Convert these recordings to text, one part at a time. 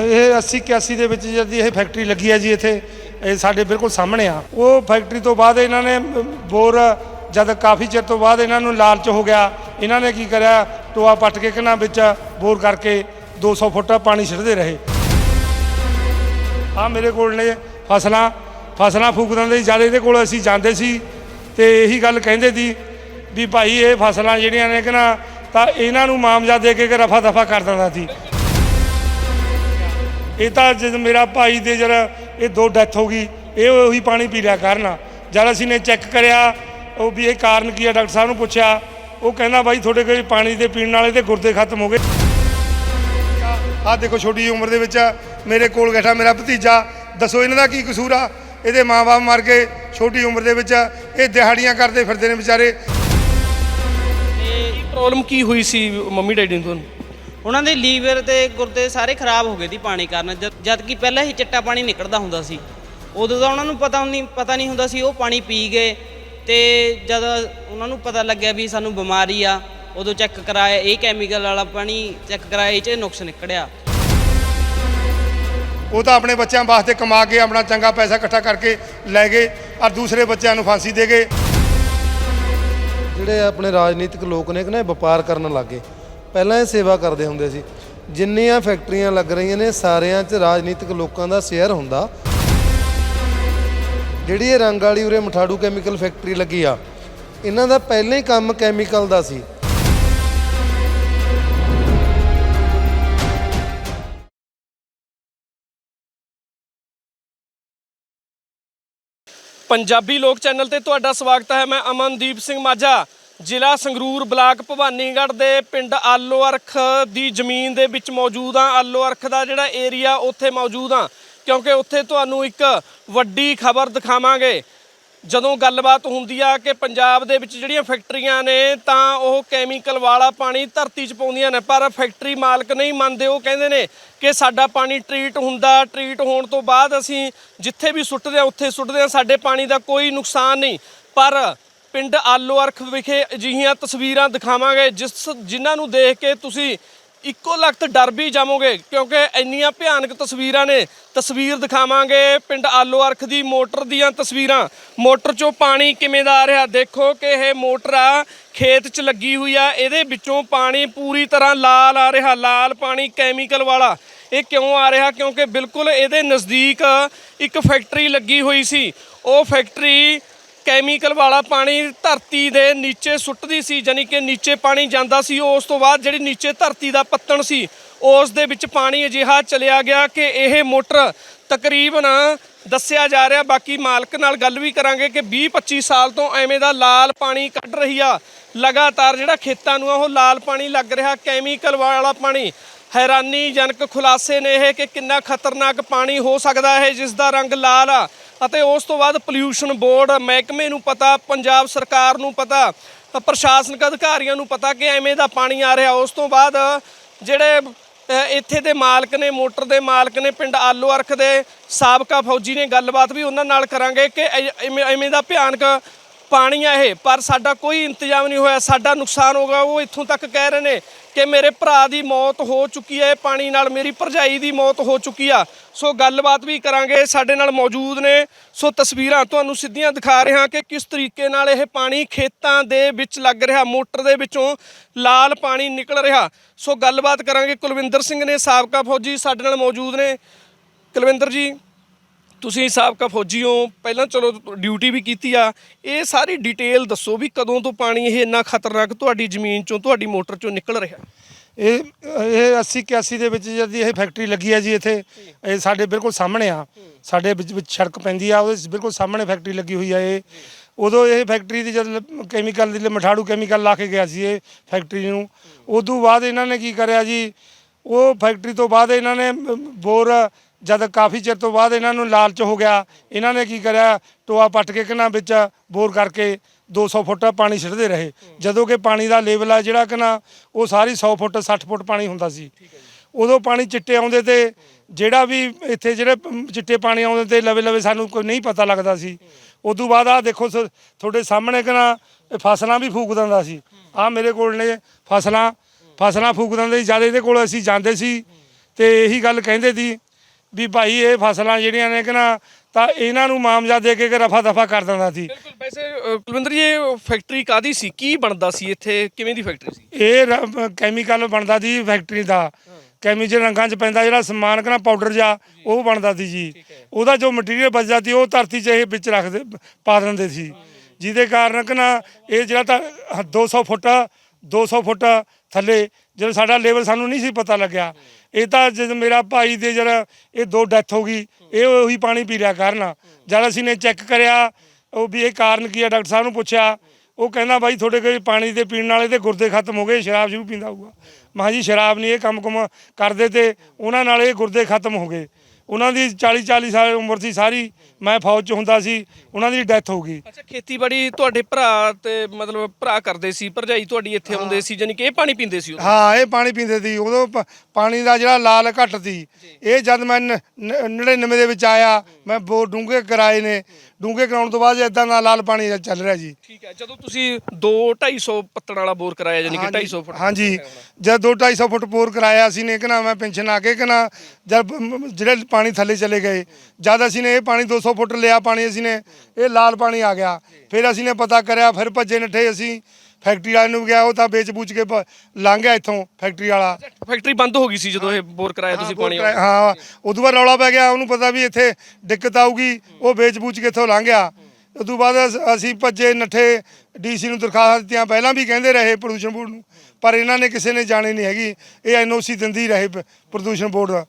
ਇਹ 80 81 ਦੇ ਵਿੱਚ ਜਦ ਇਹ ਫੈਕਟਰੀ ਲੱਗੀ ਹੈ ਜੀ ਇੱਥੇ, ਇਹ ਸਾਡੇ ਬਿਲਕੁਲ ਸਾਹਮਣੇ ਆ। ਉਹ ਫੈਕਟਰੀ ਤੋਂ ਬਾਅਦ ਇਹਨਾਂ ਨੇ ਬੋਰ ਜਦ ਕਾਫੀ ਚਿਰ ਤੋਂ ਬਾਅਦ ਇਹਨਾਂ ਨੂੰ ਲਾਲਚ ਹੋ ਗਿਆ, ਇਹਨਾਂ ਨੇ ਕੀ ਕਰਿਆ? ਟੋਆ ਪੱਟ ਕੇ ਕਿਨਾਂ ਵਿੱਚ ਬੋਰ ਕਰਕੇ 200 ਫੁੱਟ ਪਾਣੀ ਛਿੜਦੇ ਰਹੇ। ਆ ਮੇਰੇ ਕੋਲ ਨੇ ਫਸਲਾਂ ਫਸਲਾਂ ਫੂਕ ਦਿੰਦੇ ਜਦ ਇਹਦੇ ਕੋਲ ਅਸੀਂ ਜਾਂਦੇ ਸੀ, ਤੇ ਇਹੀ ਗੱਲ ਕਹਿੰਦੇ ਸੀ ਵੀ ਭਾਈ ਇਹ ਫਸਲਾਂ ਜਿਹੜੀਆਂ ਨੇ ਕਿ ਨਾ ਤਾਂ ਇਹਨਾਂ ਨੂੰ ਮਾਮਜਾ ਦੇ ਕੇ ਰਫਾ ਦਫਾ ਕਰ ਦਿੰਦਾ ਸੀ। ਇਹ ਤਾਂ ਜਦ ਮੇਰਾ ਭਾਈ ਦੇ ਜਰ ਇਹ ਦੋ ਡੈਥ ਹੋ ਗਈ ਇਹ ਉਹੀ ਪਾਣੀ ਪੀ ਲਿਆ ਕਰਨ। ਜਦ ਅਸੀਂ ਨੇ ਚੈੱਕ ਕਰਿਆ ਉਹ ਵੀ ਇਹ ਕਾਰਨ ਕੀ ਹੈ ਡਾਕਟਰ ਸਾਹਿਬ ਨੂੰ ਪੁੱਛਿਆ। ਉਹ ਕਹਿੰਦਾ ਬਾਈ ਤੁਹਾਡੇ ਕੋਲ ਪਾਣੀ ਦੇ ਪੀਣ ਵਾਲੇ ਤੇ ਗੁਰਦੇ ਖਤਮ ਹੋ ਗਏ। ਆਹ ਦੇਖੋ ਛੋਟੀ ਉਮਰ ਦੇ ਵਿੱਚ ਮੇਰੇ ਕੋਲ ਬੈਠਾ ਮੇਰਾ ਭਤੀਜਾ। ਦੱਸੋ ਇਹਨਾਂ ਦਾ ਕੀ ਕਸੂਰ ਆ? ਇਹਦੇ ਮਾਪੇ ਮਰ ਗਏ ਛੋਟੀ ਉਮਰ ਦੇ ਵਿੱਚ ਇਹ ਦਿਹਾੜੀਆਂ ਕਰਦੇ ਫਿਰਦੇ ਨੇ ਵਿਚਾਰੇ। ਪ੍ਰੋਬਲਮ ਕੀ ਹੋਈ ਸੀ ਮੰਮੀ ਡੈਡੀ ਨੂੰ? ਤੁਹਾਨੂੰ ਉਹਨਾਂ ਦੇ ਲੀਵਰ ਤੇ ਗੁਰਦੇ ਸਾਰੇ ਖਰਾਬ ਹੋ ਗਏ ਸੀ ਪਾਣੀ ਕਾਰਨ ਜਦ- ਜਦ ਕਿ ਪਹਿਲਾਂ ਹੀ ਚਿੱਟਾ ਪਾਣੀ ਨਿਕਲਦਾ ਹੁੰਦਾ ਸੀ। ਉਦੋਂ ਤਾਂ ਉਹਨਾਂ ਨੂੰ ਪਤਾ ਨਹੀਂ ਪਤਾ ਨਹੀਂ ਹੁੰਦਾ ਸੀ ਉਹ ਪਾਣੀ ਪੀ ਗਏ ਤੇ ਜਦ ਉਹਨਾਂ ਨੂੰ ਪਤਾ ਲੱਗਿਆ ਵੀ ਸਾਨੂੰ ਬਿਮਾਰੀ ਆ ਉਦੋਂ ਚੈੱਕ ਕਰਾਇਆ ਇਹ ਕੈਮੀਕਲ ਵਾਲਾ ਪਾਣੀ ਚੈੱਕ ਕਰਾਇਆ ਇਹ 'ਚ ਨੁਕਸ ਨਿਕੜਿਆ ਉਹ ਤਾਂ ਆਪਣੇ ਬੱਚਿਆਂ ਵਾਸਤੇ ਕਮਾ ਕੇ ਆਪਣਾ ਚੰਗਾ ਪੈਸਾ ਇਕੱਠਾ ਕਰਕੇ ਲੈ ਗਏ ਔਰ ਦੂਸਰੇ ਬੱਚਿਆਂ ਨੂੰ ਫਾਂਸੀ ਦੇ ਗਏ। ਜਿਹੜੇ ਆਪਣੇ ਰਾਜਨੀਤਿਕ ਲੋਕ ਨੇ ਕਿ ਨਾ ਇਹ ਵਪਾਰ ਕਰਨ ਲੱਗੇ ਪਹਿਲਾਂ ਇਹ ਸੇਵਾ ਕਰਦੇ ਹੁੰਦੇ ਸੀ। ਜਿੰਨੀਆਂ ਫੈਕਟਰੀਆਂ ਲੱਗ ਰਹੀਆਂ ਨੇ, ਸਾਰਿਆਂ 'ਚ ਰਾਜਨੀਤਿਕ ਲੋਕਾਂ ਦਾ ਸ਼ੇਅਰ ਹੁੰਦਾ। ਜਿਹੜੀ ਇਹ ਰੰਗ ਵਾਲੀ ਉਰੇ ਮਠਾੜੂ ਕੈਮੀਕਲ ਫੈਕਟਰੀ ਲੱਗੀ ਆ, ਇਹਨਾਂ ਦਾ ਪਹਿਲਾਂ ਹੀ ਕੰਮ ਕੈਮੀਕਲ ਦਾ ਸੀ। ਪੰਜਾਬੀ ਲੋਕ ਚੈਨਲ ਤੇ ਤੁਹਾਡਾ ਸਵਾਗਤ ਹੈ। ਮੈਂ ਅਮਨਦੀਪ ਸਿੰਘ ਮਾਝਾ। ਜ਼ਿਲ੍ਹਾ ਸੰਗਰੂਰ ਬਲਾਕ ਭਵਾਨੀਗੜ੍ਹ ਦੇ ਪਿੰਡ ਆਲੋ ਅਰਖ ਦੀ ਜ਼ਮੀਨ ਦੇ ਵਿੱਚ ਮੌਜੂਦ ਆ ਆਲੋ ਅਰਖ ਦਾ ਜਿਹੜਾ ਏਰੀਆ ਉੱਥੇ ਮੌਜੂਦ ਆ ਕਿਉਂਕਿ ਉੱਥੇ ਤੁਹਾਨੂੰ ਇੱਕ ਵੱਡੀ ਖਬਰ ਦਿਖਾਵਾਂਗੇ। ਜਦੋਂ ਗੱਲਬਾਤ ਹੁੰਦੀ ਆ ਕਿ ਪੰਜਾਬ ਦੇ ਵਿੱਚ ਜਿਹੜੀਆਂ ਫੈਕਟਰੀਆਂ ਨੇ, ਤਾਂ ਉਹ ਕੈਮੀਕਲ ਵਾਲਾ ਪਾਣੀ ਧਰਤੀ 'ਚ ਪਾਉਂਦੀਆਂ ਨੇ। ਪਰ ਫੈਕਟਰੀ ਮਾਲਕ ਨਹੀਂ ਮੰਨਦੇ। ਉਹ ਕਹਿੰਦੇ ਨੇ ਕਿ ਸਾਡਾ ਪਾਣੀ ਟਰੀਟ ਹੁੰਦਾ, ਟਰੀਟ ਹੋਣ ਤੋਂ ਬਾਅਦ ਅਸੀਂ ਜਿੱਥੇ ਵੀ ਸੁੱਟਦੇ ਆ ਉੱਥੇ ਸੁੱਟਦੇ ਆ ਸਾਡੇ ਪਾਣੀ ਦਾ ਕੋਈ ਨੁਕਸਾਨ ਨਹੀਂ। ਪਰ ਪਿੰਡ ਆਲੋ ਅਰਖ ਵਿਖੇ ਅਜਿਹੀਆਂ ਤਸਵੀਰਾਂ ਦਿਖਾਵਾਂਗੇ, ਜਿਸ ਜਿਨ੍ਹਾਂ ਨੂੰ ਦੇਖ ਕੇ ਤੁਸੀਂ ਇੱਕੋ ਲਖਤ ਡਰ ਵੀ ਜਾਵੋਗੇ, ਕਿਉਂਕਿ ਇੰਨੀਆਂ ਭਿਆਨਕ ਤਸਵੀਰਾਂ ਨੇ। ਤਸਵੀਰ ਦਿਖਾਵਾਂਗੇ ਪਿੰਡ ਆਲੋ ਅਰਖ ਦੀ ਮੋਟਰ ਦੀਆਂ ਤਸਵੀਰਾਂ। ਮੋਟਰ 'ਚੋਂ ਪਾਣੀ ਕਿਵੇਂ ਦਾ ਆ ਰਿਹਾ? ਦੇਖੋ ਕਿ ਇਹ ਮੋਟਰ ਆ, ਖੇਤ 'ਚ ਲੱਗੀ ਹੋਈ ਆ। ਇਹਦੇ ਵਿੱਚੋਂ ਪਾਣੀ ਪੂਰੀ ਤਰ੍ਹਾਂ ਲਾਲ ਆ ਰਿਹਾ, ਲਾਲ ਪਾਣੀ ਕੈਮੀਕਲ ਵਾਲਾ। ਇਹ ਕਿਉਂ ਆ ਰਿਹਾ? ਕਿਉਂਕਿ ਬਿਲਕੁਲ ਇਹਦੇ ਨਜ਼ਦੀਕ ਇੱਕ ਫੈਕਟਰੀ ਲੱਗੀ ਹੋਈ ਸੀ। ਉਹ ਫੈਕਟਰੀ ਕੈਮੀਕਲ ਵਾਲਾ ਪਾਣੀ ਧਰਤੀ ਦੇ ਨੀਚੇ ਸੁੱਟਦੀ ਸੀ ਜਾਨੀ ਕਿ ਨੀਚੇ ਪਾਣੀ ਜਾਂਦਾ ਸੀ। ਉਸ ਤੋਂ ਬਾਅਦ ਜਿਹੜੀ ਨੀਚੇ ਧਰਤੀ ਦਾ ਪੱਤਣ ਸੀ, ਉਸ ਦੇ ਵਿੱਚ ਪਾਣੀ ਅਜਿਹਾ ਚਲਿਆ ਗਿਆ ਕਿ ਇਹ ਮੋਟਰ ਤਕਰੀਬਨ ਦੱਸਿਆ ਜਾ ਰਿਹਾ। ਬਾਕੀ ਮਾਲਕ ਨਾਲ ਗੱਲ ਵੀ ਕਰਾਂਗੇ ਕਿ 20 25 ਸਾਲ ਤੋਂ ਐਵੇਂ ਦਾ ਲਾਲ ਪਾਣੀ ਕੱਢ ਰਹੀ ਆ। ਲਗਾਤਾਰ ਜਿਹੜਾ ਖੇਤਾਂ ਨੂੰ ਆ, ਉਹ ਲਾਲ ਪਾਣੀ ਲੱਗ ਰਿਹਾ। ਕੈਮੀਕਲ ਵਾਲਾ ਪਾਣੀ ਹੈਰਾਨੀਜਨਕ ਖੁਲਾਸੇ ਨੇ ਇਹ ਕਿ ਕਿੰਨਾ ਖਤਰਨਾਕ ਪਾਣੀ ਹੋ ਸਕਦਾ ਹੈ, ਜਿਸ ਦਾ ਰੰਗ ਲਾਲ ਆ। ਅਤੇ ਉਸ ਤੋਂ ਬਾਅਦ ਪੋਲਿਊਸ਼ਨ ਬੋਰਡ, ਮਹਿਕਮੇ ਨੂੰ ਪਤਾ, ਪੰਜਾਬ ਸਰਕਾਰ ਨੂੰ ਪਤਾ, ਪ੍ਰਸ਼ਾਸਨਿਕ ਅਧਿਕਾਰੀਆਂ ਨੂੰ ਪਤਾ ਕਿ ਐਵੇਂ ਦਾ ਪਾਣੀ ਆ ਰਿਹਾ। ਉਸ ਤੋਂ ਬਾਅਦ ਜਿਹੜੇ ਇੱਥੇ ਦੇ ਮਾਲਕ ਨੇ, ਮੋਟਰ ਦੇ ਮਾਲਕ ਨੇ, ਪਿੰਡ ਆਲੋ ਅਰਖ ਦੇ ਸਾਬਕਾ ਫੌਜੀ ਨੇ ਗੱਲਬਾਤ ਵੀ ਉਹਨਾਂ ਨਾਲ ਕਰਾਂਗੇ ਕਿ ਐ- ਐਵੇਂ ਦਾ ਭਿਆਨਕ ਪਾਣੀ ਆ ਇਹ। ਪਰ ਸਾਡਾ ਕੋਈ ਇੰਤਜ਼ਾਮ ਨਹੀਂ ਹੋਇਆ। ਸਾਡਾ ਨੁਕਸਾਨ ਹੋ ਗਿਆ। ਉਹ ਇੱਥੋਂ ਤੱਕ ਕਹਿ ਰਹੇ ਨੇ ਕਿ ਮੇਰੇ ਭਰਾ ਦੀ ਮੌਤ ਹੋ ਚੁੱਕੀ ਹੈ ਪਾਣੀ ਨਾਲ ਮੇਰੀ ਭਰਜਾਈ ਦੀ ਮੌਤ ਹੋ ਚੁੱਕੀ ਆ। ਸੋ ਗੱਲਬਾਤ ਵੀ ਕਰਾਂਗੇ, ਸਾਡੇ ਨਾਲ ਮੌਜੂਦ ਨੇ। ਸੋ ਤਸਵੀਰਾਂ ਤੁਹਾਨੂੰ ਸਿੱਧੀਆਂ ਦਿਖਾ ਰਿਹਾ ਕਿ ਕਿਸ ਤਰੀਕੇ ਨਾਲ ਇਹ ਪਾਣੀ ਖੇਤਾਂ ਦੇ ਵਿੱਚ ਲੱਗ ਰਿਹਾ, ਮੋਟਰ ਦੇ ਵਿੱਚੋਂ ਲਾਲ ਪਾਣੀ ਨਿਕਲ ਰਿਹਾ। ਸੋ ਗੱਲਬਾਤ ਕਰਾਂਗੇ ਕੁਲਵਿੰਦਰ ਸਿੰਘ ਨੇ, ਸਾਬਕਾ ਫੌਜੀ ਸਾਡੇ ਨਾਲ ਮੌਜੂਦ ਨੇ। ਕੁਲਵਿੰਦਰ ਜੀ ਤੁਸੀਂ ਸਾਬਕਾ ਫੌਜੀ ਹੋ ਪਹਿਲਾਂ ਚਲੋ ਡਿਊਟੀ ਵੀ ਕੀਤੀ ਆ, ਇਹ ਸਾਰੀ ਡਿਟੇਲ ਦੱਸੋ ਵੀ ਕਦੋਂ ਤੋਂ ਪਾਣੀ ਇਹ ਇੰਨਾ ਖਤਰਨਾਕ ਤੁਹਾਡੀ ਜ਼ਮੀਨ ਚੋਂ, ਤੁਹਾਡੀ ਮੋਟਰ ਚੋਂ ਨਿਕਲ ਰਿਹਾ? ਇਹ ਇਹ 80 81 ਦੇ ਵਿੱਚ ਜਦ ਇਹ ਫੈਕਟਰੀ ਲੱਗੀ ਹੈ ਜੀ ਇੱਥੇ, ਇਹ ਸਾਡੇ ਬਿਲਕੁਲ ਸਾਹਮਣੇ ਆ, ਸਾਡੇ ਵਿੱਚ ਵਿੱਚ ਸੜਕ ਪੈਂਦੀ ਆ, ਉਹਦੇ ਬਿਲਕੁਲ ਸਾਹਮਣੇ ਫੈਕਟਰੀ ਲੱਗੀ ਹੋਈ ਆ ਇਹ। ਉਦੋਂ ਇਹ ਫੈਕਟਰੀ ਦੀ ਜਦ ਕੈਮੀਕਲ ਦੀ ਮਠਾੜੂ ਕੈਮੀਕਲ ਲਾ ਕੇ ਗਿਆ ਸੀ ਇਹ ਫੈਕਟਰੀ ਨੂੰ, ਉਦੋਂ ਬਾਅਦ ਇਹਨਾਂ ਨੇ ਕੀ ਕਰਿਆ ਜੀ, ਉਹ ਫੈਕਟਰੀ ਤੋਂ ਬਾਅਦ ਇਹਨਾਂ ਨੇ ਬੋਰ ਜਦ ਕਾਫੀ ਚਿਰ ਤੋਂ ਬਾਅਦ ਇਹਨਾਂ ਨੂੰ ਲਾਲਚ ਹੋ ਗਿਆ, ਇਹਨਾਂ ਨੇ ਕੀ ਕਰਿਆ? ਟੋਆ ਪੱਟ ਕੇ ਕਿਨਾਂ ਵਿੱਚ ਬੋਰ ਕਰਕੇ 200 ਫੁੱਟ ਪਾਣੀ ਛੱਡਦੇ ਰਹੇ। ਜਦੋਂ ਕਿ ਪਾਣੀ ਦਾ ਲੈਵਲ ਆ ਜਿਹੜਾ ਕਿ ਨਾ, ਉਹ ਸਾਰੀ 100 ਫੁੱਟ 60 ਫੁੱਟ ਪਾਣੀ ਹੁੰਦਾ ਸੀ। ਉਦੋਂ ਪਾਣੀ ਚਿੱਟੇ ਆਉਂਦੇ ਤੇ ਜਿਹੜਾ ਵੀ ਇੱਥੇ ਜਿਹੜੇ ਚਿੱਟੇ ਪਾਣੀ ਆਉਂਦੇ ਤੇ ਲਵੇ ਲਵੇ ਸਾਨੂੰ ਕੋਈ ਨਹੀਂ ਪਤਾ ਲੱਗਦਾ ਸੀ। ਉਦੋਂ ਬਾਅਦ ਆ ਦੇਖੋ ਸ- ਤੁਹਾਡੇ ਸਾਹਮਣੇ ਕਿ ਨਾ ਫਸਲਾਂ ਵੀ ਫੂਕ ਦਿੰਦਾ ਸੀ। ਆ ਮੇਰੇ ਕੋਲ ਨੇ ਫਸਲਾਂ ਫਸਲਾਂ ਫੂਕ ਦਿੰਦੇ ਸੀ। ਜਦ ਇਹਦੇ ਕੋਲ ਅਸੀਂ ਜਾਂਦੇ ਸੀ ਤੇ ਇਹੀ ਗੱਲ ਕਹਿੰਦੇ ਸੀ ਵੀ ਭਾਈ ਇਹ ਫਸਲਾਂ ਜਿਹੜੀਆਂ ਨੇ ਕਿ ਨਾ ਤਾਂ ਇਹਨਾਂ ਨੂੰ ਮਾਮਜਾ ਦੇ ਕੇ ਰਫਾ ਦਫਾ ਕਰ ਦਿੰਦਾ ਸੀ। ਬਿਲਕੁਲ ਵੈਸੇ ਕੁਲਵਿੰਦਰ ਜੀ ਇਹ ਫੈਕਟਰੀ ਕਾਦੀ ਸੀ? ਕੀ ਬਣਦਾ ਸੀ ਇੱਥੇ? ਕਿਵੇਂ ਦੀ ਫੈਕਟਰੀ ਸੀ? ਇਹ ਰ- ਕੈਮੀਕਲ ਬਣਦਾ ਸੀ ਫੈਕਟਰੀ ਦਾ। ਕੈਮੀਕਲ ਰੰਗਾਂ 'ਚ ਪੈਂਦਾ ਜਿਹੜਾ ਸਮਾਨ ਕਨਾ ਪਾਊਡਰ ਜਾ ਉਹ ਬਣਦਾ ਸੀ ਜੀ। ਉਹਦਾ ਜੋ ਮਟੀਰੀਅਲ ਬਚਦਾ ਸੀ ਉਹ ਧਰਤੀ 'ਚ ਇਹ ਵਿੱਚ ਰੱਖਦੇ ਪਾ ਦਿੰਦੇ ਸੀ। ਜਿਹਦੇ ਕਾਰਨ ਕਨਾ ਇਹ ਜਿਹੜਾ ਤਾਂ 200 ਫੁੱਟ 200 ਫੁੱਟ ਥੱਲੇ, ਜਦੋਂ ਸਾਡਾ ਲੈਵਲ ਸਾਨੂੰ ਨਹੀਂ ਸੀ ਪਤਾ ਲੱਗਿਆ। ਇਹ ਤਾਂ ਜਦ ਮੇਰਾ ਭਾਈ ਦੇ ਜਦ ਇਹ ਦੋ ਡੈਥ ਹੋ ਗਈ, ਇਹ ਉਹੀ ਪਾਣੀ ਪੀ ਲਿਆ ਕਰਨ। ਜਦ ਅਸੀਂ ਨੇ ਚੈੱਕ ਕਰਿਆ, ਉਹ ਵੀ ਇਹ ਕਾਰਨ ਕੀ ਆ, ਡਾਕਟਰ ਸਾਹਿਬ ਨੂੰ ਪੁੱਛਿਆ। ਉਹ ਕਹਿੰਦਾ, ਬਾਈ, ਤੁਹਾਡੇ ਕੋਲ ਪਾਣੀ ਦੇ ਪੀਣ ਵਾਲੇ ਤੇ ਗੁਰਦੇ ਖਤਮ ਹੋ ਗਏ, ਸ਼ਰਾਬ ਸ਼ੁਰੂ ਪੀਂਦਾ ਹੋਊਗਾ। ਮੈਂ ਕਿਹਾ, ਜੀ, ਸ਼ਰਾਬ ਨਹੀਂ, ਇਹ ਕੰਮ ਕੁਮ ਕਰਦੇ ਤੇ ਉਹਨਾਂ ਨਾਲ ਇਹ ਗੁਰਦੇ ਖਤਮ ਹੋ ਗਏ। ਉਹਨਾਂ ਦੀ 40 40 ਸਾਲ ਉਮਰ ਸੀ ਸਾਰੀ, ਮੈਂ ਫੌਜ 'ਚ ਹੁੰਦਾ ਸੀ। ਉਹਨਾਂ ਦੀ ਡੈਥ ਹੋ ਗਈ। ਅੱਛਾ ਖੇਤੀਬਾੜੀ ਤੁਹਾਡੇ ਭਰਾ ਤੇ ਮਤਲਬ ਭਰਾ ਕਰਦੇ ਸੀ ਭਰਜਾਈ ਤੁਹਾਡੀ ਇੱਥੇ ਆਉਂਦੇ ਸੀ ਜਾਨੀ ਕਿ ਇਹ ਪਾਣੀ ਪੀਂਦੇ ਸੀ ਉਦੋਂ? ਹਾਂ ਇਹ ਪਾਣੀ ਪੀਂਦੇ ਸੀ। ਉਦੋਂ ਪ- ਪਾਣੀ ਦਾ ਜਿਹੜਾ ਲਾਲ ਘੱਟ ਸੀ। ਇਹ ਜਦ ਮੈਂ ਨ- ਨ- 99 ਦੇ ਵਿੱਚ ਆਇਆ ਮੈਂ ਬੋ ਡੂੰਘੇ ਕਰਾਏ ਨੇ। ਡੂੰਘੇ ਕਰਾਉਣ ਤੋਂ ਬਾਅਦ ਇਦਾਂ ਦਾ ਲਾਲ ਪਾਣੀ ਚੱਲ ਰਿਹਾ ਜੀ। ਠੀਕ ਹੈ ਜਦੋਂ ਤੁਸੀਂ 2 250 ਪੱਤਣ ਵਾਲਾ ਬੋਰ ਕਰਾਇਆ ਜਾਨੀ ਕਿ 250 ਫੁੱਟ ਹਾਂਜੀ। ਜਦ 2 250 ਫੁੱਟ ਬੋਰ ਕਰਾਇਆ ਸੀ ਨੇ ਕਿ ਨਾ ਮੈਂ ਪੈਨਸ਼ਨ ਆ ਕੇ ਕਿ ਨਾ ਜਦ ਮ- ਮ- ਜਿਹੜੇ ਪਾਣੀ ਥੱਲੇ ਚਲੇ ਗਏ ਜਦ ਅਸੀਂ ਨੇ ਇਹ ਪਾਣੀ 200 ਫੁੱਟ ਲਿਆ ਪਾਣੀ ਅਸੀਂ ਨੇ ਇਹ ਲਾਲ ਪਾਣੀ ਆ ਗਿਆ। ਫਿਰ ਅਸੀਂ ਨੇ ਪਤਾ ਕਰਿਆ ਫਿਰ ਭੱਜੇ ਨੱਠੇ ਅਸੀਂ। ਫੈਕਟਰੀ ਵਾਲੇ ਨੂੰ ਗਿਆ ਉਹ ਤਾਂ ਵੇਚ ਬੂਝ ਕੇ ਭ- ਲੰਘ ਗਿਆ ਇੱਥੋਂ ਫੈਕਟਰੀ ਵਾਲਾ। ਫੈਕਟਰੀ ਬੰਦ ਹੋ ਗਈ ਸੀ ਜਦੋਂ ਇਹ ਬੋਰ ਕਰਾਇਆ ਤੁਸੀਂ ਪਾਣੀ ਵਾਲਾ। ਹਾਂ ਉਦੋਂ ਬਾਅਦ ਰੌਲਾ ਪੈ ਗਿਆ ਉਹਨੂੰ ਪਤਾ ਵੀ ਇੱਥੇ ਦਿੱਕਤ ਆਊਗੀ ਉਹ ਵੇਚ ਬੂਝ ਕੇ ਇੱਥੋਂ ਲੰਘ ਗਿਆ। ਉਦੋਂ ਬਾਅਦ ਅਸ- ਅਸੀਂ ਭੱਜੇ ਨੱਠੇ ਡੀਸੀ ਨੂੰ ਦਰਖਾਸਤ ਦਿੱਤੀਆਂ ਪਹਿਲਾਂ ਵੀ ਕਹਿੰਦੇ ਰਹੇ ਪ੍ਰਦੂਸ਼ਣ ਬੋਰਡ ਨੂੰ ਪਰ ਇਹਨਾਂ ਨੇ ਕਿਸੇ ਨੇ ਜਾਣੀ ਨਹੀਂ ਹੈਗੀ। ਇਹ ਐਨਓਸੀ ਦਿੰਦੀ ਰਹੇ ਪ- ਪ੍ਰਦੂਸ਼ਣ ਬੋਰਡ।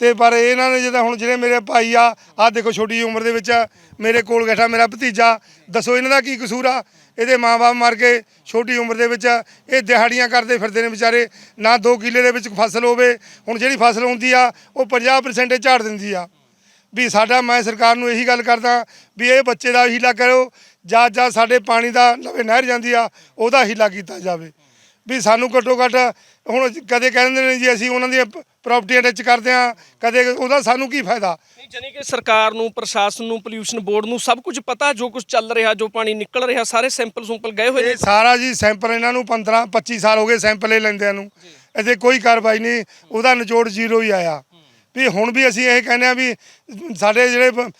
ਤੇ ਪਰ ਇਹਨਾਂ ਨੇ ਜਦੋਂ ਹੁਣ ਜਿਹੜੇ ਮੇਰੇ ਭਾਈ ਆ ਆ ਦੇਖੋ ਛੋਟੀ ਉਮਰ ਦੇ ਵਿੱਚ ਮੇਰੇ ਕੋਲ ਬੈਠਾ ਮੇਰਾ ਭਤੀਜਾ, ਦੱਸੋ ਇਹਨਾਂ ਦਾ ਕੀ ਕਸੂਰ ਆ? ਇਹਦੇ ਮਾਪੇ ਮਰ ਗਏ, ਛੋਟੀ ਉਮਰ ਦੇ ਵਿੱਚ ਇਹ ਦਿਹਾੜੀਆਂ ਕਰਦੇ ਫਿਰਦੇ ਨੇ ਵਿਚਾਰੇ, ਨਾ 2 ਕਿੱਲੇ ਦੇ ਵਿੱਚ ਫਸਲ ਹੋਵੇ, ਹੁਣ ਜਿਹੜੀ ਫਸਲ ਹੁੰਦੀ ਆ, ਉਹ 50% ਝਾੜ ਦਿੰਦੀ ਆ। ਵੀ ਸਾਡਾ, ਮੈਂ ਸਰਕਾਰ ਨੂੰ ਇਹੀ ਗੱਲ ਕਰਦਾ, ਵੀ ਇਹ ਬੱਚੇ ਦਾ ਹੀਲਾ ਕਰੋ, ਜਾਂ ਜਾਂ ਸਾਡੇ ਪਾਣੀ ਦਾ ਲਵੇ ਨਹਿਰ ਜਾਂਦੀ ਆ, ਉਹਦਾ ਹੀਲਾ ਕੀਤਾ ਜਾਵੇ। ਵੀ ਸਾਨੂੰ ਘੱਟੋ ਘੱਟ ਹੁਣ ਕਦੇ ਕਹਿੰਦੇ ਨੇ ਜੀ, ਅਸੀਂ ਉਹਨਾਂ ਦੀਆਂ ਪ੍ਰਾਪਰਟੀਆਂ ਟੱਚ ਕਰਦੇ ਆ ਕਦੇ ਉਹਦਾ ਸਾਨੂੰ ਕੀ ਫਾਇਦਾ? ਨਹੀਂ ਜਾਨੀ ਕਿ ਸਰਕਾਰ ਨੂੰ ਪ੍ਰਸ਼ਾਸਨ ਨੂੰ ਪੋਲਿਊਸ਼ਨ ਬੋਰਡ ਨੂੰ ਸਭ ਕੁਝ ਪਤਾ ਜੋ ਕੁਝ ਚੱਲ ਰਿਹਾ ਜੋ ਪਾਣੀ ਨਿਕਲ ਰਿਹਾ ਸਾਰੇ ਸੈਂਪਲ ਸੂੰਪਲ ਗਏ ਹੋਏ ਨੇ। ਇਹ ਸਾਰਾ ਜੀ ਸੈਂਪਲ ਇਹਨਾਂ ਨੂੰ 15 25 ਸਾਲ ਹੋ ਗਏ ਸੈਂਪਲ ਇਹ ਲੈਂਦਿਆਂ ਨੂੰ। ਇਹਦੇ ਕੋਈ ਕਾਰਵਾਈ ਨਹੀਂ ਉਹਦਾ ਨਿਚੋੜ ਜ਼ੀਰੋ ਹੀ ਆਇਆ। ਵੀ ਹੁਣ ਵੀ ਅਸੀਂ ਇਹ ਕਹਿੰਦੇ ਆ ਵੀ ਸਾਡੇ ਜਿਹੜੇ ਬ-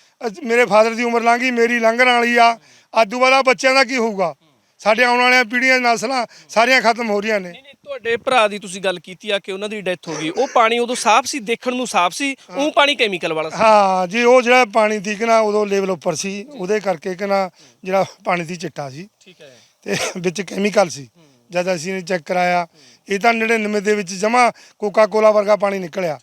ਮੇਰੇ ਫਾਦਰ ਦੀ ਉਮਰ ਲੰਘੀ ਮੇਰੀ ਲੰਘਣ ਵਾਲੀ ਆ ਆਦੂ ਵਾਲਾ ਬੱਚਿਆਂ ਦਾ ਕੀ ਹੋਊਗਾ? ਸਾਡੇ ਆਉਣ ਵਾਲੀਆਂ ਪੀੜ੍ਹੀਆਂ ਨਸਲਾਂ ਸਾਰੀਆਂ ਖਤਮ ਹੋ ਰਹੀਆਂ ਨੇ। ਨਹੀਂ ਤੁਹਾਡੇ ਭਰਾ ਦੀ ਤੁਸੀਂ ਗੱਲ ਕੀਤੀ ਆ ਕਿ ਉਹਨਾਂ ਦੀ ਡੈਥ ਹੋ ਗਈ ਉਹ ਪਾਣੀ ਉਦੋਂ ਸਾਫ਼ ਸੀ ਦੇਖਣ ਨੂੰ ਸਾਫ਼ ਸੀ ਉਹ ਪਾਣੀ ਕੈਮੀਕਲ ਵਾਲਾ ਸੀ? ਹਾਂ ਜੀ ਉਹ ਜਿਹੜਾ ਪਾਣੀ ਦੀ ਕਿ ਨਾ ਉਦੋਂ ਲੈਵਲ ਉੱਪਰ ਸੀ ਉਹਦੇ ਕਰਕੇ ਕਿ ਨਾ ਜਿਹੜਾ ਪਾਣੀ ਦੀ ਚਿੱਟਾ ਸੀ। ਠੀਕ ਹੈ। ਤੇ ਵਿੱਚ ਕੈਮੀਕਲ ਸੀ ਜਦ ਅਸੀਂ ਨੇ ਚੈੱਕ ਕਰਾਇਆ ਇਹ ਤਾਂ 99 ਦੇ ਵਿੱਚ ਜਮਾ ਕੋਕਾ ਕੋਲਾ ਵਰਗਾ ਪਾਣੀ ਨਿਕਲਿਆ।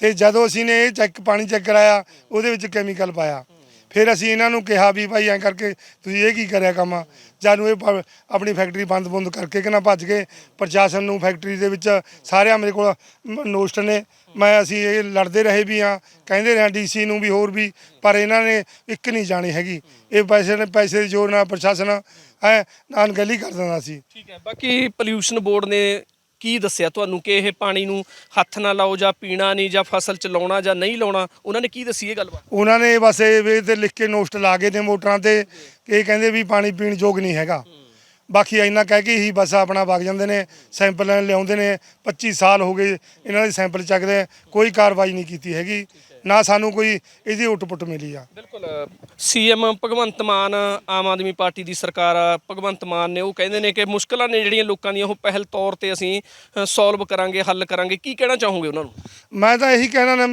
ਤੇ ਜਦੋਂ ਅਸੀਂ ਨੇ ਇਹ ਚੈੱਕ ਪਾਣੀ ਚੈੱਕ ਕਰਾਇਆ ਉਹਦੇ ਵਿੱਚ ਕੈਮੀਕਲ ਪਾਇਆ। ਫਿਰ ਅਸੀਂ ਇਹਨਾਂ ਨੂੰ ਕਿਹਾ ਵੀ ਭਾਈ ਐਂ ਕਰਕੇ ਤੁਸੀਂ ਇਹ ਕੀ ਕਰਿਆ ਕੰਮ? ਜਾਨੂੰ ਇਹ ਪ- ਆਪਣੀ ਫੈਕਟਰੀ ਬੰਦ ਬੰਦ ਕਰਕੇ ਕਿ ਨਾ ਭੱਜ ਗਏ ਪ੍ਰਸ਼ਾਸਨ ਨੂੰ ਫੈਕਟਰੀ ਦੇ ਵਿੱਚ ਸਾਰਿਆਂ ਮੇਰੇ ਕੋਲ ਮ- ਨੋਸਟ ਨੇ। ਮੈਂ ਅਸੀਂ ਇਹ ਲੜਦੇ ਰਹੇ ਵੀ ਆ ਕਹਿੰਦੇ ਰਹੇ ਡੀਸੀ ਨੂੰ ਵੀ ਹੋਰ ਵੀ, ਪਰ ਇਹਨਾਂ ਨੇ ਇੱਕ ਨਹੀਂ ਜਾਣੀ ਹੈਗੀ। ਇਹ ਪੈਸੇ ਨੇ ਪੈਸੇ ਦੇ ਜ਼ੋਰ ਨਾਲ ਪ੍ਰਸ਼ਾਸਨ, ਹੈ ਅਣਗਹਿਲੀ ਕਰ ਦਿੰਦਾ ਸੀ। ਠੀਕ ਹੈ, ਬਾਕੀ ਪੋਲਿਊਸ਼ਨ ਬੋਰਡ ਨੇ ਕੀ ਦੱਸਿਆ ਤੁਹਾਨੂੰ ਕਿ ਇਹ ਪਾਣੀ ਨੂੰ ਹੱਥ ਨਾ ਲਾਓ ਜਾਂ ਪੀਣਾ ਨਹੀਂ ਜਾਂ ਫਸਲ ਚ ਲਾਉਣਾ ਜਾਂ ਨਹੀਂ ਲਾਉਣਾ? ਉਹਨਾਂ ਨੇ ਕੀ ਦੱਸੀ ਇਹ ਗੱਲਬਾਤ? ਉਹਨਾਂ ਨੇ ਬਸ ਇਹ ਵੀ ਤੇ ਲਿਖ ਕੇ ਨੋਸਟ ਲਾ ਕੇ ਨੇ ਮੋਟਰਾਂ ਤੇ ਕਿ ਕਹਿੰਦੇ ਵੀ ਪਾਣੀ ਪੀਣ ਯੋਗ ਨਹੀਂ ਹੈਗਾ। ਬਾਕੀ ਇੰਨਾ ਕਹਿ ਕੇ ਹੀ ਬਸ ਆਪਣਾ ਵਗ ਜਾਂਦੇ ਨੇ ਸੈਂਪਲ ਲਿਆਉਂਦੇ ਨੇ। 25 ਸਾਲ ਹੋ ਗਏ ਇਹਨਾਂ ਦੇ ਸੈਂਪਲ ਚੱਕਦੇ ਕੋਈ ਕਾਰਵਾਈ ਨਹੀਂ ਕੀਤੀ ਹੈਗੀ। ਨਾ ਸਾਨੂੰ ਕੋਈ ਇਹਦੀ ਉਟਪੁੱਟ ਮਿਲੀ ਆ। ਬਿਲਕੁਲ ਸੀਐਮ ਭਗਵੰਤ ਮਾਨ ਆਮ ਆਦਮੀ ਪਾਰਟੀ ਦੀ ਸਰਕਾਰ ਆ ਭਗਵੰਤ ਮਾਨ ਨੇ ਉਹ ਕਹਿੰਦੇ ਨੇ ਕਿ ਮੁਸ਼ਕਲਾਂ ਨੇ ਜਿਹੜੀਆਂ ਲੋਕਾਂ ਦੀਆਂ ਉਹ ਪਹਿਲ ਤੌਰ ਤੇ ਅਸੀਂ ਸੋਲਵ ਕਰਾਂਗੇ ਹੱਲ ਕਰਾਂਗੇ। ਕੀ ਕਹਿਣਾ ਚਾਹੋਗੇ ਉਹਨਾਂ ਨੂੰ? ਮੈਂ ਤਾਂ ਇਹੀ ਕਹਿਣਾ ਨਾ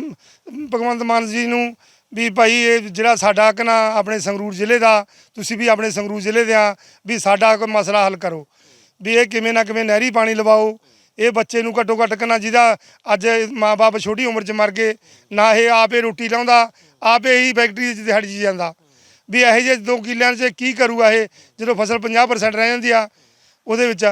ਭਗਵੰਤ ਮਾਨ ਜੀ ਨੂੰ ਵੀ ਭਾਈ ਇਹ ਜਿਹੜਾ ਸਾਡਾ ਕਿ ਨਾ ਆਪਣੇ ਸੰਗਰੂਰ ਜ਼ਿਲ੍ਹੇ ਦਾ ਤੁਸੀਂ ਵੀ ਆਪਣੇ ਸੰਗਰੂਰ ਜ਼ਿਲ੍ਹੇ ਦੇ ਆ ਵੀ ਸਾਡਾ ਕੋਈ ਮਸਲਾ ਹੱਲ ਕਰੋ। ਵੀ ਇਹ ਕਿਵੇਂ ਨਾ ਕਿਵੇਂ ਨਹਿਰੀ ਪਾਣੀ ਲਵਾਓ ਇਹ ਬੱਚੇ ਨੂੰ ਘੱਟੋ ਘੱਟ ਕਿ ਜਿਹਦਾ ਅੱਜ ਮਾਪੇ ਛੋਟੀ ਉਮਰ 'ਚ ਮਰ ਗਏ, ਨਾ ਇਹ ਆਪੇ ਰੋਟੀ ਲਾਉਂਦਾ, ਆਪੇ ਹੀ ਫੈਕਟਰੀ 'ਚ ਦਿਹਾੜੀ 'ਚ ਜਾਂਦਾ। ਵੀ ਇਹੋ ਜਿਹੇ ਦੋ ਕਿੱਲਿਆਂ 'ਚ ਕੀ ਕਰੂਗਾ ਇਹ, ਜਦੋਂ ਫਸਲ 50% ਰਹਿ ਜਾਂਦੀ ਆ ਉਹਦੇ ਵਿੱਚ।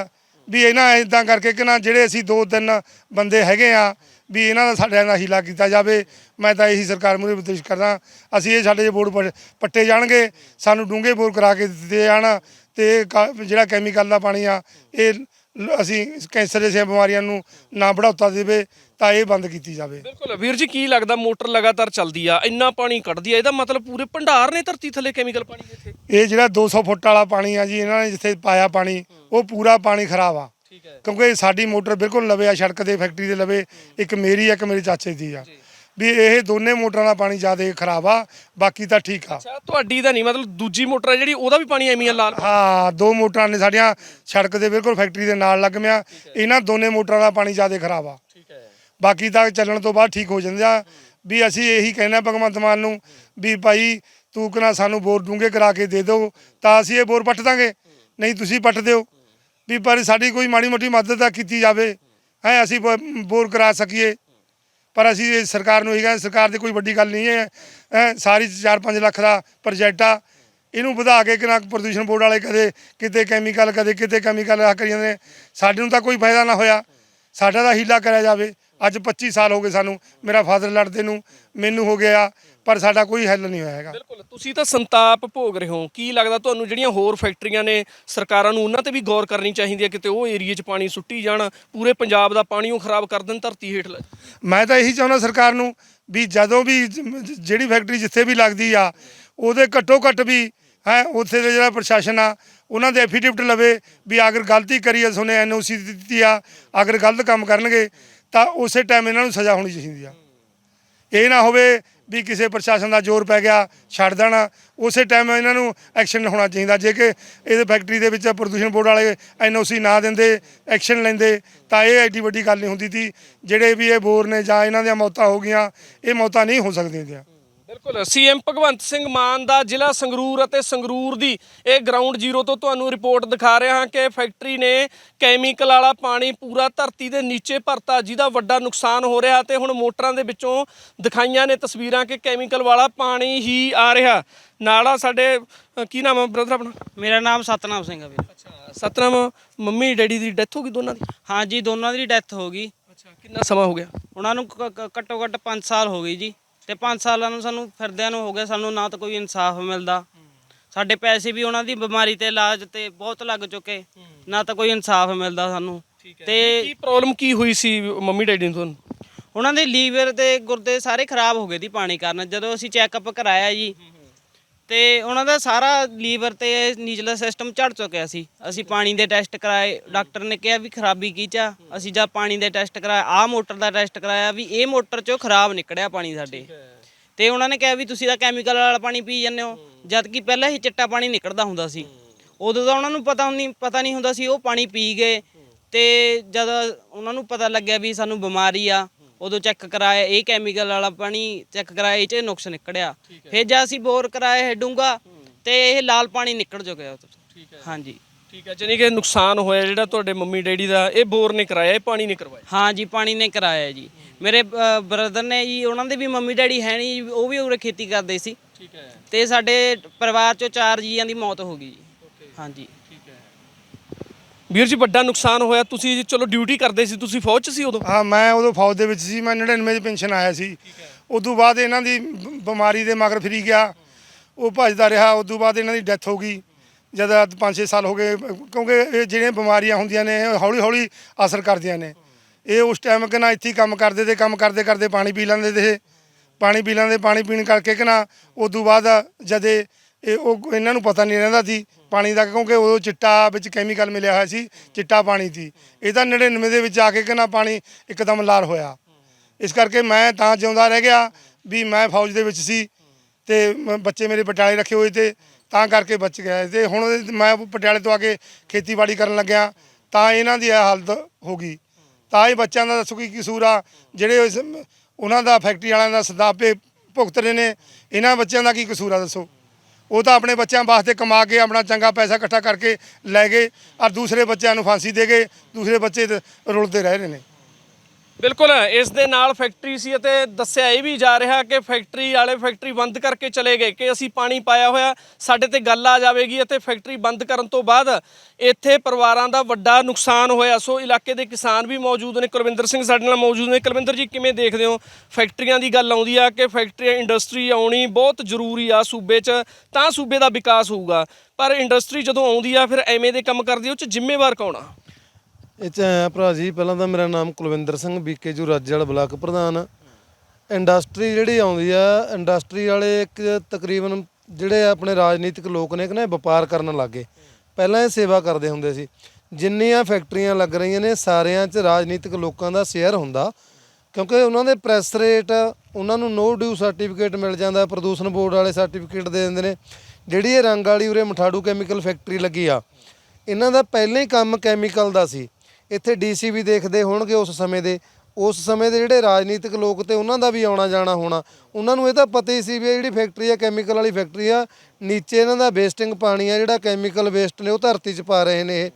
ਵੀ ਇਹਨਾਂ ਇਦਾਂ ਕਰਕੇ ਕਿ ਨਾ ਜਿਹੜੇ ਅਸੀਂ ਦੋ ਤਿੰਨ ਬੰਦੇ ਹੈਗੇ ਆ, ਵੀ ਇਹਨਾਂ ਦਾ ਸਾਡਿਆਂ ਦਾ ਹੀਲਾ ਕੀਤਾ ਜਾਵੇ, ਮੈਂ ਤਾਂ ਇਹੀ ਸਰਕਾਰ ਮੂਹਰੇ ਬੇਨਤੀ ਕਰਦਾ, ਅਸੀਂ ਇਹ ਸਾਡੇ ਜੇ ਬੋਰਡ ਪੱਟੇ ਜਾਣਗੇ, ਸਾਨੂੰ ਡੂੰਘੇ ਬੋਰ ਕਰਾ ਕੇ ਦਿੱਤੇ ਜਾਣ, ਤੇ ਇਹ ਜਿਹੜਾ ਕੈਮੀਕਲ ਦਾ ਪਾਣੀ ਆ, ਇਹ ਅਸੀਂ ਕੈਂਸਰ ਜੈਸੀਆਂ ਬਿਮਾਰੀਆਂ ਨੂੰ ਨਾ ਬੜਾਉਤਾ ਦੇਵੇ ਤਾਂ ਇਹ ਬੰਦ ਕੀਤੀ ਜਾਵੇ। ਬਿਲਕੁਲ। ਵੀਰ ਜੀ ਕੀ ਲੱਗਦਾ ਮੋਟਰ ਲਗਾਤਾਰ ਚੱਲਦੀ ਆ ਇੰਨਾ ਪਾਣੀ ਕੱਢਦੀ ਆ ਇਹਦਾ ਮਤਲਬ ਪੂਰੇ ਭੰਡਾਰ ਨੇ ਧਰਤੀ ਥੱਲੇ ਕੈਮੀਕਲ ਪਾਣੀ ਦੇ ਇੱਥੇ? ਇਹ ਜਿਹੜਾ 200 ਫੁੱਟ ਵਾਲਾ ਪਾਣੀ ਆ ਜੀ ਇਹਨਾਂ ਨੇ ਜਿੱਥੇ ਪਾਇਆ ਪਾਣੀ ਉਹ ਪੂਰਾ ਪਾਣੀ ਖਰਾਬ ਆ। ਠੀਕ ਹੈ। ਕਿਉਂਕਿ ਸਾਡੀ ਮੋਟਰ ਬਿਲਕੁਲ ਲਵੇ ਆ ਸੜਕ ਦੇ ਫੈਕਟਰੀ ਦੇ ਲਵੇ ਇੱਕ ਮੇਰੀ ਆ ਇੱਕ ਮੇਰੇ ਚਾਚੇ ਦੀ ਆ। ਵੀ ਇਹ ਦੋਨੇ ਮੋਟਰਾਂ ਦਾ ਪਾਣੀ ਜ਼ਿਆਦਾ ਖਰਾਬ ਆ ਬਾਕੀ ਤਾਂ ਠੀਕ ਆ। ਅੱਛਾ ਤੁਹਾਡੀ ਤਾਂ ਨਹੀਂ ਮਤਲਬ ਦੂਜੀ ਮੋਟਰ ਹੈ ਜਿਹੜੀ ਉਹਦਾ ਵੀ ਪਾਣੀ ਐਵੇਂ ਹੀ ਆ ਲਾਲ? ਹਾਂ ਦੋ ਮੋਟਰਾਂ ਨੇ ਸਾਡੀਆਂ ਸੜਕ ਦੇ ਬਿਲਕੁਲ ਫੈਕਟਰੀ ਦੇ ਨਾਲ ਲੱਗਮਿਆ ਇਹਨਾਂ ਦੋਨੇ ਮੋਟਰਾਂ ਦਾ ਪਾਣੀ ਜ਼ਿਆਦਾ ਖਰਾਬ ਆ। ਠੀਕ ਹੈ। ਬਾਕੀ ਤਾਂ ਚੱਲਣ ਤੋਂ ਬਾਅਦ ਠੀਕ ਹੋ ਜਾਂਦੇ। ਆ ਵੀ ਅਸੀਂ ਇਹੀ ਕਹਿੰਦੇ ਆ ਭਗਵੰਤ ਮਾਨ ਨੂੰ ਵੀ ਭਾਈ ਤੂੰ ਕਨਾ ਸਾਨੂੰ ਬੋਰ ਡੂੰਘੇ ਕਰਾ ਕੇ ਦੇ ਦਿਓ ਤਾਂ ਅਸੀਂ ਇਹ ਬੋਰ ਪੱਟ ਦਾਂਗੇ। ਨਹੀਂ ਤੁਸੀਂ ਪੱਟ ਦਿਓ। ਵੀ ਪਰ ਸਾਡੀ ਕੋਈ ਮਾੜੀ ਮੋਟੀ ਮਦਦ ਤਾਂ ਕੀਤੀ ਜਾਵੇ। ਹੈ ਅਸੀਂ ਬ- ਬੋਰ ਕਰਾ ਸਕੀਏ। ਪਰ ਅਸੀਂ ਇਹ ਸਰਕਾਰ ਨੂੰ ਇਹ ਕਹਿੰਦੇ ਸਰਕਾਰ ਦੀ ਕੋਈ ਵੱਡੀ ਗੱਲ ਨਹੀਂ ਹੈ। ਹੈਂ, ਸਾਰੀ 4-5 ਲੱਖ ਦਾ ਪ੍ਰੋਜੈਕਟ ਆ। ਇਹਨੂੰ ਵਧਾ ਕੇ ਕਿਨਾ ਪ੍ਰਦੂਸ਼ਣ ਬੋਰਡ ਵਾਲੇ ਕਦੇ ਕਿਤੇ ਕੈਮੀਕਲ ਕਦੇ ਕਿਤੇ ਕੈਮੀਕਲ ਆ ਕਰੀ ਜਾਂਦੇ ਨੇ। ਸਾਡੇ ਨੂੰ ਤਾਂ ਕੋਈ ਫਾਇਦਾ ਨਾ ਹੋਇਆ। ਸਾਡਾ ਤਾਂ ਹੀਲਾ ਕਰਿਆ ਜਾਵੇ। ਅੱਜ 25 ਸਾਲ ਹੋ ਗਏ ਸਾਨੂੰ ਮੇਰਾ ਫਾਦਰ ਲੜਦੇ ਨੂੰ ਮੈਨੂੰ ਹੋ ਗਿਆ ਪਰ ਸਾਡਾ ਕੋਈ ਹੱਲ ਨਹੀਂ ਹੋਇਆ ਹੈਗਾ। ਬਿਲਕੁਲ ਤੁਸੀਂ ਤਾਂ ਸੰਤਾਪ ਭੋਗ ਰਹੇ ਹੋ। ਕੀ ਲੱਗਦਾ ਤੁਹਾਨੂੰ ਜਿਹੜੀਆਂ ਹੋਰ ਫੈਕਟਰੀਆਂ ਨੇ ਸਰਕਾਰਾਂ ਨੂੰ ਉਹਨਾਂ ਤੇ ਵੀ ਗੌਰ ਕਰਨੀ ਚਾਹੀਦੀ ਹੈ ਕਿਤੇ ਉਹ ਏਰੀਏ 'ਚ ਪਾਣੀ ਸੁੱਟੀ ਜਾਣ ਪੂਰੇ ਪੰਜਾਬ ਦਾ ਪਾਣੀ ਉਹ ਖਰਾਬ ਕਰ ਦੇਣ ਧਰਤੀ ਹੇਠ ਮੈਂ ਤਾਂ ਇਹੀ ਚਾਹੁੰਦਾ ਸਰਕਾਰ ਨੂੰ ਵੀ ਜਦੋਂ ਵੀ ਜਿਹੜੀ ਫੈਕਟਰੀ ਜਿੱਥੇ ਵੀ ਲੱਗਦੀ ਆ ਉਹਦੇ ਘੱਟੋ ਘੱਟ ਵੀ ਹੈ ਉੱਥੇ ਦੇ ਜਿਹੜਾ ਪ੍ਰਸ਼ਾਸਨ ਆ ਉਹਨਾਂ ਦੇ ਐਫੀਡੇਵਿਟ ਲਵੇ ਵੀ ਅਗਰ ਗਲਤੀ ਕਰੀ ਆ ਸੋਨੇ ਐਨਓਸੀ ਦਿੱਤੀ ਆ ਅਗਰ ਗਲਤ ਕੰਮ ਕਰਨਗੇ ਤਾਂ ਉਸੇ ਟਾਈਮ ਇਹਨਾਂ ਨੂੰ ਸਜ਼ਾ ਹੋਣੀ ਚਾਹੀਦੀ ਆ। ਇਹ ਨਾ ਹੋਵੇ ਵੀ ਕਿਸੇ ਪ੍ਰਸ਼ਾਸਨ ਦਾ ਜ਼ੋਰ ਪੈ ਗਿਆ, ਛੱਡ ਦੇਣਾ। ਉਸੇ ਟਾਈਮ ਇਹਨਾਂ ਨੂੰ ਐਕਸ਼ਨ ਹੋਣਾ ਚਾਹੀਦਾ। ਜੇ ਕਿ ਇਹਦੇ ਫੈਕਟਰੀ ਦੇ ਵਿੱਚ ਪ੍ਰਦੂਸ਼ਣ ਬੋਰਡ ਵਾਲੇ ਐਨਓਸੀ ਨਾ ਦਿੰਦੇ ਐਕਸ਼ਨ ਲੈਂਦੇ, ਤਾਂ ਇਹ ਐਡੀ ਵੱਡੀ ਗੱਲ ਨਹੀਂ ਹੁੰਦੀ ਸੀ ਜਿਹੜੇ ਵੀ ਇਹ ਬੋਰ ਨੇ ਜਾਂ ਇਹਨਾਂ ਦੀਆਂ ਮੌਤਾਂ ਹੋ ਗਈਆਂ, ਇਹ ਮੌਤਾਂ ਨਹੀਂ ਹੋ ਸਕਦੀਆਂ ਬਿਲਕੁਲ। ਸੀਐਮ ਭਗਵੰਤ ਸਿੰਘ ਮਾਨ ਦਾ ਜ਼ਿਲ੍ਹਾ ਸੰਗਰੂਰ ਅਤੇ ਸੰਗਰੂਰ ਦੀ ਇਹ ਗਰਾਊਂਡ ਜ਼ੀਰੋ ਤੋਂ ਤੁਹਾਨੂੰ ਰਿਪੋਰਟ ਦਿਖਾ ਰਿਹਾ ਹਾਂ ਕਿ ਫੈਕਟਰੀ ਨੇ ਕੈਮੀਕਲ ਵਾਲਾ ਪਾਣੀ ਪੂਰਾ ਧਰਤੀ ਦੇ ਨੀਚੇ ਭਰਤਾ ਜਿਹਦਾ ਵੱਡਾ ਨੁਕਸਾਨ ਹੋ ਰਿਹਾ ਤੇ ਹੁਣ ਮੋਟਰਾਂ ਦੇ ਵਿੱਚੋਂ ਦਿਖਾਈਆਂ ਨੇ ਤਸਵੀਰਾਂ ਕਿ ਕੈਮੀਕਲ ਵਾਲਾ ਪਾਣੀ ਹੀ ਆ ਰਿਹਾ। ਨਾਲ ਸਾਡੇ ਕੀ ਨਾਮ ਹੈ ਬ੍ਰਦਰ ਆਪਣਾ? ਮੇਰਾ ਨਾਮ ਸਤਨਾਮ ਸਿੰਘ ਹੈ ਵੀਰ। ਅੱਛਾ ਸਤਨਾਮ ਮੰਮੀ ਡੈਡੀ ਦੀ ਡੈਥ ਹੋ ਗਈ ਦੋਨਾਂ ਦੀ? ਹਾਂਜੀ ਦੋਨਾਂ ਦੀ ਡੈਥ ਹੋ ਗਈ। ਅੱਛਾ ਕਿੰਨਾ ਸਮਾਂ ਹੋ ਗਿਆ? ਉਹਨਾਂ ਨੂੰ ਘੱਟੋ ਘੱਟ 5 ਸਾਲ ਹੋ ਗਈ ਜੀ। ਤੇ 5 ਸਾਲਾਂ ਨੂੰ ਸਾਨੂੰ ਫਿਰਦਿਆਂ ਨੂੰ ਹੋ ਗਿਆ ਸਾਨੂੰ ਨਾ ਤਾਂ ਕੋਈ ਇਨਸਾਫ ਮਿਲਦਾ। ਸਾਡੇ ਪੈਸੇ ਵੀ ਉਹਨਾਂ ਦੀ ਬਿਮਾਰੀ ਤੇ ਇਲਾਜ ਤੇ ਬਹੁਤ ਲੱਗ ਚੁੱਕੇ ਨਾ ਤਾਂ ਕੋਈ ਇਨਸਾਫ ਮਿਲਦਾ ਸਾਨੂੰ। ਤੇ ਕੀ ਪ੍ਰੋਬਲਮ ਕੀ ਹੋਈ ਸੀ ਮੰਮੀ ਡੈਡੀ ਨੂੰ ਤੁਹਾਨੂੰ? ਉਹਨਾਂ ਦੇ ਲੀਵਰ ਤੇ ਗੁਰਦੇ ਸਾਰੇ ਖਰਾਬ ਹੋ ਗਏ ਦੀ ਪਾਣੀ ਕਾਰਨ। ਜਦੋਂ ਅਸੀਂ ਚੈੱਕਅਪ ਕਰਾਇਆ ਜੀ ਤੇ ਉਹਨਾਂ ਦਾ ਸਾਰਾ ਲੀਵਰ ਤੇ ਨੀਚਲਾ ਸਿਸਟਮ ਝੜ ਚੁੱਕਿਆ ਸੀ। ਅਸੀਂ ਪਾਣੀ ਦੇ ਟੈਸਟ ਕਰਾਏ ਡਾਕਟਰ ਨੇ ਕਿਹਾ ਵੀ ਖਰਾਬੀ ਕੀ ਚਾ? ਅਸੀਂ ਜਦ ਪਾਣੀ ਦੇ ਟੈਸਟ ਕਰਾਇਆ ਆਹ ਮੋਟਰ ਦਾ ਟੈਸਟ ਕਰਾਇਆ ਵੀ ਇਹ ਮੋਟਰ ਚੋਂ ਖਰਾਬ ਨਿਕੜਿਆ ਪਾਣੀ ਸਾਡੇ। ਤੇ ਉਹਨਾਂ ਨੇ ਕਿਹਾ ਵੀ ਤੁਸੀਂ ਤਾਂ ਕੈਮੀਕਲ ਵਾਲਾ ਪਾਣੀ ਪੀ ਜਾਂਦੇ ਹੋ ਜਦ ਕਿ ਪਹਿਲਾਂ ਹੀ ਚਿੱਟਾ ਪਾਣੀ ਨਿਕਲਦਾ ਹੁੰਦਾ ਸੀ। ਉਦੋਂ ਤਾਂ ਉਹਨਾਂ ਨੂੰ ਪਤਾ ਨਹੀਂ ਪਤਾ ਨਹੀਂ ਹੁੰਦਾ ਸੀ ਉਹ ਪਾਣੀ ਪੀ ਗਏ। ਤੇ ਜਦ ਉਹਨਾਂ ਨੂੰ ਪਤਾ ਲੱਗਿਆ ਵੀ ਸਾਨੂੰ ਬਿਮਾਰੀ ਆ ਉਦੋਂ ਚੈੱਕ ਕਰਾਇਆ ਇਹ ਕੈਮੀਕਲ ਵਾਲਾ ਪਾਣੀ ਚੈੱਕ ਕਰਾਇਆ ਇਹ ਚ ਨੁਕਸ ਨਿਕੜਿਆ। ਫਿਰ ਜਦ ਅਸੀਂ ਬੋਰ ਕਰਾਇਆ ਡੂੰਗਾ ਤੇ ਇਹ ਲਾਲ ਪਾਣੀ ਨਿਕਲ ਚੁੱਕਿਆ ਤੋਂ ਹਾਂਜੀ। ਠੀਕ ਹੈ ਜਾਨੀ ਕਿ ਨੁਕਸਾਨ ਹੋਇਆ ਜਿਹੜਾ ਤੁਹਾਡੇ ਮੰਮੀ ਡੈਡੀ ਦਾ ਇਹ ਬੋਰ ਨੇ ਕਰਾਇਆ ਇਹ ਪਾਣੀ ਨੇ ਕਰਵਾਇਆ? ਹਾਂ ਜੀ ਪਾਣੀ ਨੇ ਕਰਾਇਆ ਜੀ। ਮੇਰੇ ਬ੍ਰਦਰ ਨੇ ਜੀ ਉਹਨਾਂ ਦੇ ਵੀ ਮੰਮੀ ਡੈਡੀ ਹੈ ਨਹੀਂ ਉਹ ਵੀ ਉਰੇ ਖੇਤੀ ਕਰਦੇ ਸੀ। ਠੀਕ ਹੈ। ਤੇ ਸਾਡੇ ਪਰਿਵਾਰ ਚੋਂ ਚਾਰ ਜੀਆਂ ਦੀ ਮੌਤ ਹੋ ਗਈ ਜੀ। ਹਾਂਜੀ। ਵੀਰ ਜੀ, ਵੱਡਾ ਨੁਕਸਾਨ ਹੋਇਆ। ਤੁਸੀਂ ਜੀ, ਚਲੋ ਡਿਊਟੀ ਕਰਦੇ ਸੀ, ਤੁਸੀਂ ਫੌਜ 'ਚ ਸੀ ਉਦੋਂ? ਹਾਂ, ਮੈਂ ਉਦੋਂ ਫੌਜ ਦੇ ਵਿੱਚ ਸੀ, ਮੈਂ 99 ਦੀ ਪੈਨਸ਼ਨ ਆਇਆ ਸੀ। ਉਦੋਂ ਬਾਅਦ ਇਹਨਾਂ ਦੀ ਬ- ਬਿਮਾਰੀ ਦੇ ਮਗਰ ਫਿਰੀ ਗਿਆ। ਉਹ ਭੱਜਦਾ ਰਿਹਾ, ਉਦੋਂ ਬਾਅਦ ਇਹਨਾਂ ਦੀ ਡੈਥ ਹੋ ਗਈ। ਜਦ 5-6 ਸਾਲ ਹੋ ਗਏ, ਕਿਉਂਕਿ ਇਹ ਜਿਹੜੀਆਂ ਬਿਮਾਰੀਆਂ ਹੁੰਦੀਆਂ ਨੇ, ਇਹ ਹੌਲੀ ਹੌਲੀ ਅਸਰ ਕਰਦੀਆਂ ਨੇ। ਇਹ ਉਸ ਟਾਈਮ ਕਿ ਨਾ ਇੱਥੇ ਹੀ ਕੰਮ ਕਰਦੇ ਤੇ ਕੰਮ ਕਰਦੇ ਕਰਦੇ ਪਾਣੀ ਪੀ ਲੈਂਦੇ ਤੇ ਇਹ। ਪਾਣੀ ਪੀ ਲੈਂਦੇ, ਪਾਣੀ ਪੀਣ ਕਰਕੇ ਕਿ ਨਾ, ਉਦੋਂ ਬਾਅਦ ਜਦੇ ਇਹ ਇਹ ਉਹ ਇਹਨਾਂ ਨੂੰ ਪਤਾ ਨਹੀਂ ਰਹਿੰਦਾ ਸੀ ਪਾਣੀ ਦਾ, ਕਿਉਂਕਿ ਉਦੋਂ ਚਿੱਟਾ ਵਿੱਚ ਕੈਮੀਕਲ ਮਿਲਿਆ ਹੋਇਆ ਸੀ, ਚਿੱਟਾ ਪਾਣੀ ਸੀ। ਇਹ ਤਾਂ 99 ਦੇ ਵਿੱਚ ਆ ਕੇ ਕਿ ਪਾਣੀ ਇੱਕਦਮ ਲਾਲ ਹੋਇਆ। ਇਸ ਕਰਕੇ ਮੈਂ ਤਾਂ ਜਿਉਂਦਾ ਰਹਿ ਗਿਆ ਵੀ ਮੈਂ ਫੌਜ ਦੇ ਵਿੱਚ ਸੀ ਤੇ ਮ- ਬੱਚੇ ਮੇਰੇ ਪਟਿਆਲੇ ਰੱਖੇ ਹੋਏ ਤੇ ਤਾਂ ਕਰਕੇ ਬਚ ਗਿਆ। ਤੇ ਹੁਣ ਮੈਂ ਪਟਿਆਲੇ ਤੋਂ ਆ ਕੇ ਖੇਤੀਬਾੜੀ ਕਰਨ ਲੱਗਿਆ। ਤਾਂ ਇਹਨਾਂ ਦੀ ਇਹ ਹਾਲਤ ਹੋ ਗਈ। ਤਾਂ ਇਹ ਬੱਚਿਆਂ ਦਾ ਦੱਸੋ ਕੀ ਕਸੂਰ ਆ? ਜਿਹੜੇ ਇਸ- ਉਹਨਾਂ ਦਾ ਫੈਕਟਰੀ ਵਾਲਿਆਂ ਦਾ ਸਦਾਪੇ ਭੁਗਤ ਰਹੇ ਨੇ, ਇਹਨਾਂ ਬੱਚਿਆਂ ਦਾ ਕੀ ਕਸੂਰ ਆ ਦੱਸੋ? ਉਹ ਤਾਂ ਆਪਣੇ ਬੱਚਿਆਂ ਵਾਸਤੇ ਕਮਾ ਕੇ ਆਪਣਾ ਚੰਗਾ ਪੈਸਾ ਇਕੱਠਾ ਕਰਕੇ ਲੈ ਗਏ ਔਰ ਦੂਸਰੇ ਬੱਚਿਆਂ ਨੂੰ ਫਾਂਸੀ ਦੇ ਗਏ, ਦੂਸਰੇ ਬੱਚੇ ਰੁਲਦੇ ਰਹਿ ਰਹੇ ਨੇ। ਬਿਲਕੁਲ, ਇਸ ਦੇ ਨਾਲ ਫੈਕਟਰੀ ਸੀ ਅਤੇ ਦੱਸਿਆ ਇਹ ਵੀ ਜਾ ਰਿਹਾ ਕਿ ਫੈਕਟਰੀ ਵਾਲੇ ਫੈਕਟਰੀ ਬੰਦ ਕਰਕੇ ਚਲੇ ਗਏ ਕਿ ਅਸੀਂ ਪਾਣੀ ਪਾਇਆ ਹੋਇਆ, ਸਾਡੇ ਤੇ ਗੱਲ ਆ ਜਾਵੇਗੀ ਅਤੇ ਫੈਕਟਰੀ ਬੰਦ ਕਰਨ ਤੋਂ ਬਾਅਦ ਇੱਥੇ ਪਰਿਵਾਰਾਂ ਦਾ ਵੱਡਾ ਨੁਕਸਾਨ ਹੋਇਆ। ਸੋ ਇਲਾਕੇ ਦੇ ਕਿਸਾਨ ਵੀ ਮੌਜੂਦ ਨੇ। ਕੁਲਵਿੰਦਰ ਸਿੰਘ ਸਾਡੇ ਨਾਲ ਮੌਜੂਦ ਨੇ। ਕੁਲਵਿੰਦਰ ਜੀ, ਕਿਵੇਂ ਦੇਖਦੇ ਹੋ? ਫੈਕਟਰੀਆਂ ਦੀ ਗੱਲ ਆਉਂਦੀ ਆ ਕਿ ਫੈਕਟਰੀ ਇੰਡਸਟਰੀ ਆਉਣੀ ਬਹੁਤ ਜ਼ਰੂਰੀ ਆ ਸੂਬੇ 'ਚ, ਤਾਂ ਸੂਬੇ ਦਾ ਵਿਕਾਸ ਹੋਊਗਾ। ਪਰ ਇੰਡਸਟਰੀ ਜਦੋਂ ਆਉਂਦੀ ਆ, ਫਿਰ ਐਵੇਂ ਦੇ ਕੰਮ ਕਰਦੀ ਉਹ 'ਚ ਜ਼ਿੰਮੇਵਾਰ ਕੌਣ ਆ? ਇਹ ਚ ਐਂ ਭਰਾ ਜੀ, ਪਹਿਲਾਂ ਤਾਂ ਮੇਰਾ ਨਾਮ ਕੁਲਵਿੰਦਰ ਸਿੰਘ, ਬੀਕੇ ਜੂ ਰਾਜੇਵਾਲ ਬਲਾਕ ਪ੍ਰਧਾਨ। ਇੰਡਸਟਰੀ ਜਿਹੜੀ ਆਉਂਦੀ ਆ, ਇੰਡਸਟਰੀ ਵਾਲੇ ਇੱਕ ਤਕਰੀਬਨ ਜਿਹੜੇ ਆਪਣੇ ਰਾਜਨੀਤਿਕ ਲੋਕ ਨੇ ਕਿ ਨਾ ਇਹ ਵਪਾਰ ਕਰਨ ਲੱਗੇ। ਪਹਿਲਾਂ ਇਹ ਸੇਵਾ ਕਰਦੇ ਹੁੰਦੇ ਸੀ। ਜਿੰਨੀਆਂ ਫੈਕਟਰੀਆਂ ਲੱਗ ਰਹੀਆਂ ਨੇ, ਸਾਰਿਆਂ 'ਚ ਰਾਜਨੀਤਿਕ ਲੋਕਾਂ ਦਾ ਸ਼ੇਅਰ ਹੁੰਦਾ। ਕਿਉਂਕਿ ਉਹਨਾਂ ਦੇ ਪ੍ਰੈਸ ਰੇਟ, ਉਹਨਾਂ ਨੂੰ ਨੋ ਡਿਊ ਸਰਟੀਫਿਕੇਟ ਮਿਲ ਜਾਂਦਾ, ਪ੍ਰਦੂਸ਼ਣ ਬੋਰਡ ਵਾਲੇ ਸਰਟੀਫਿਕੇਟ ਦੇ ਦਿੰਦੇ ਨੇ। ਜਿਹੜੀ ਇਹ ਰੰਗ ਵਾਲੀ ਉਰੇ ਮਠਾੜੂ ਕੈਮੀਕਲ ਫੈਕਟਰੀ ਲੱਗੀ ਆ, ਇਹਨਾਂ ਦਾ ਪਹਿਲਾਂ ਹੀ ਕੰਮ ਕੈਮੀਕਲ ਦਾ ਸੀ। ਇੱਥੇ ਡੀਸੀ ਵੀ ਦੇਖਦੇ ਹੋਣਗੇ ਉਸ ਸਮੇਂ ਦੇ। ਉਸ ਸਮੇਂ ਦੇ ਜਿਹੜੇ ਰਾਜਨੀਤਿਕ ਲੋਕ ਤੇ ਉਹਨਾਂ ਦਾ ਵੀ ਆਉਣਾ ਜਾਣਾ ਹੋਣਾ। ਉਹਨਾਂ ਨੂੰ ਇਹ ਤਾਂ ਪਤਾ ਹੀ ਸੀ ਵੀ ਇਹ ਜਿਹੜੀ ਫੈਕਟਰੀ ਆ ਕੈਮੀਕਲ ਵਾਲੀ ਫੈਕਟਰੀ ਆ, ਨੀਚੇ ਇਹਨਾਂ ਦਾ ਵੇਸਟਿੰਗ ਪਾਣੀ ਆ, ਜਿਹੜਾ ਕੈਮੀਕਲ ਵੇਸਟ ਨੇ ਉਹ ਧਰਤੀ 'ਚ ਪਾ ਰਹੇ ਨੇ ਇਹ।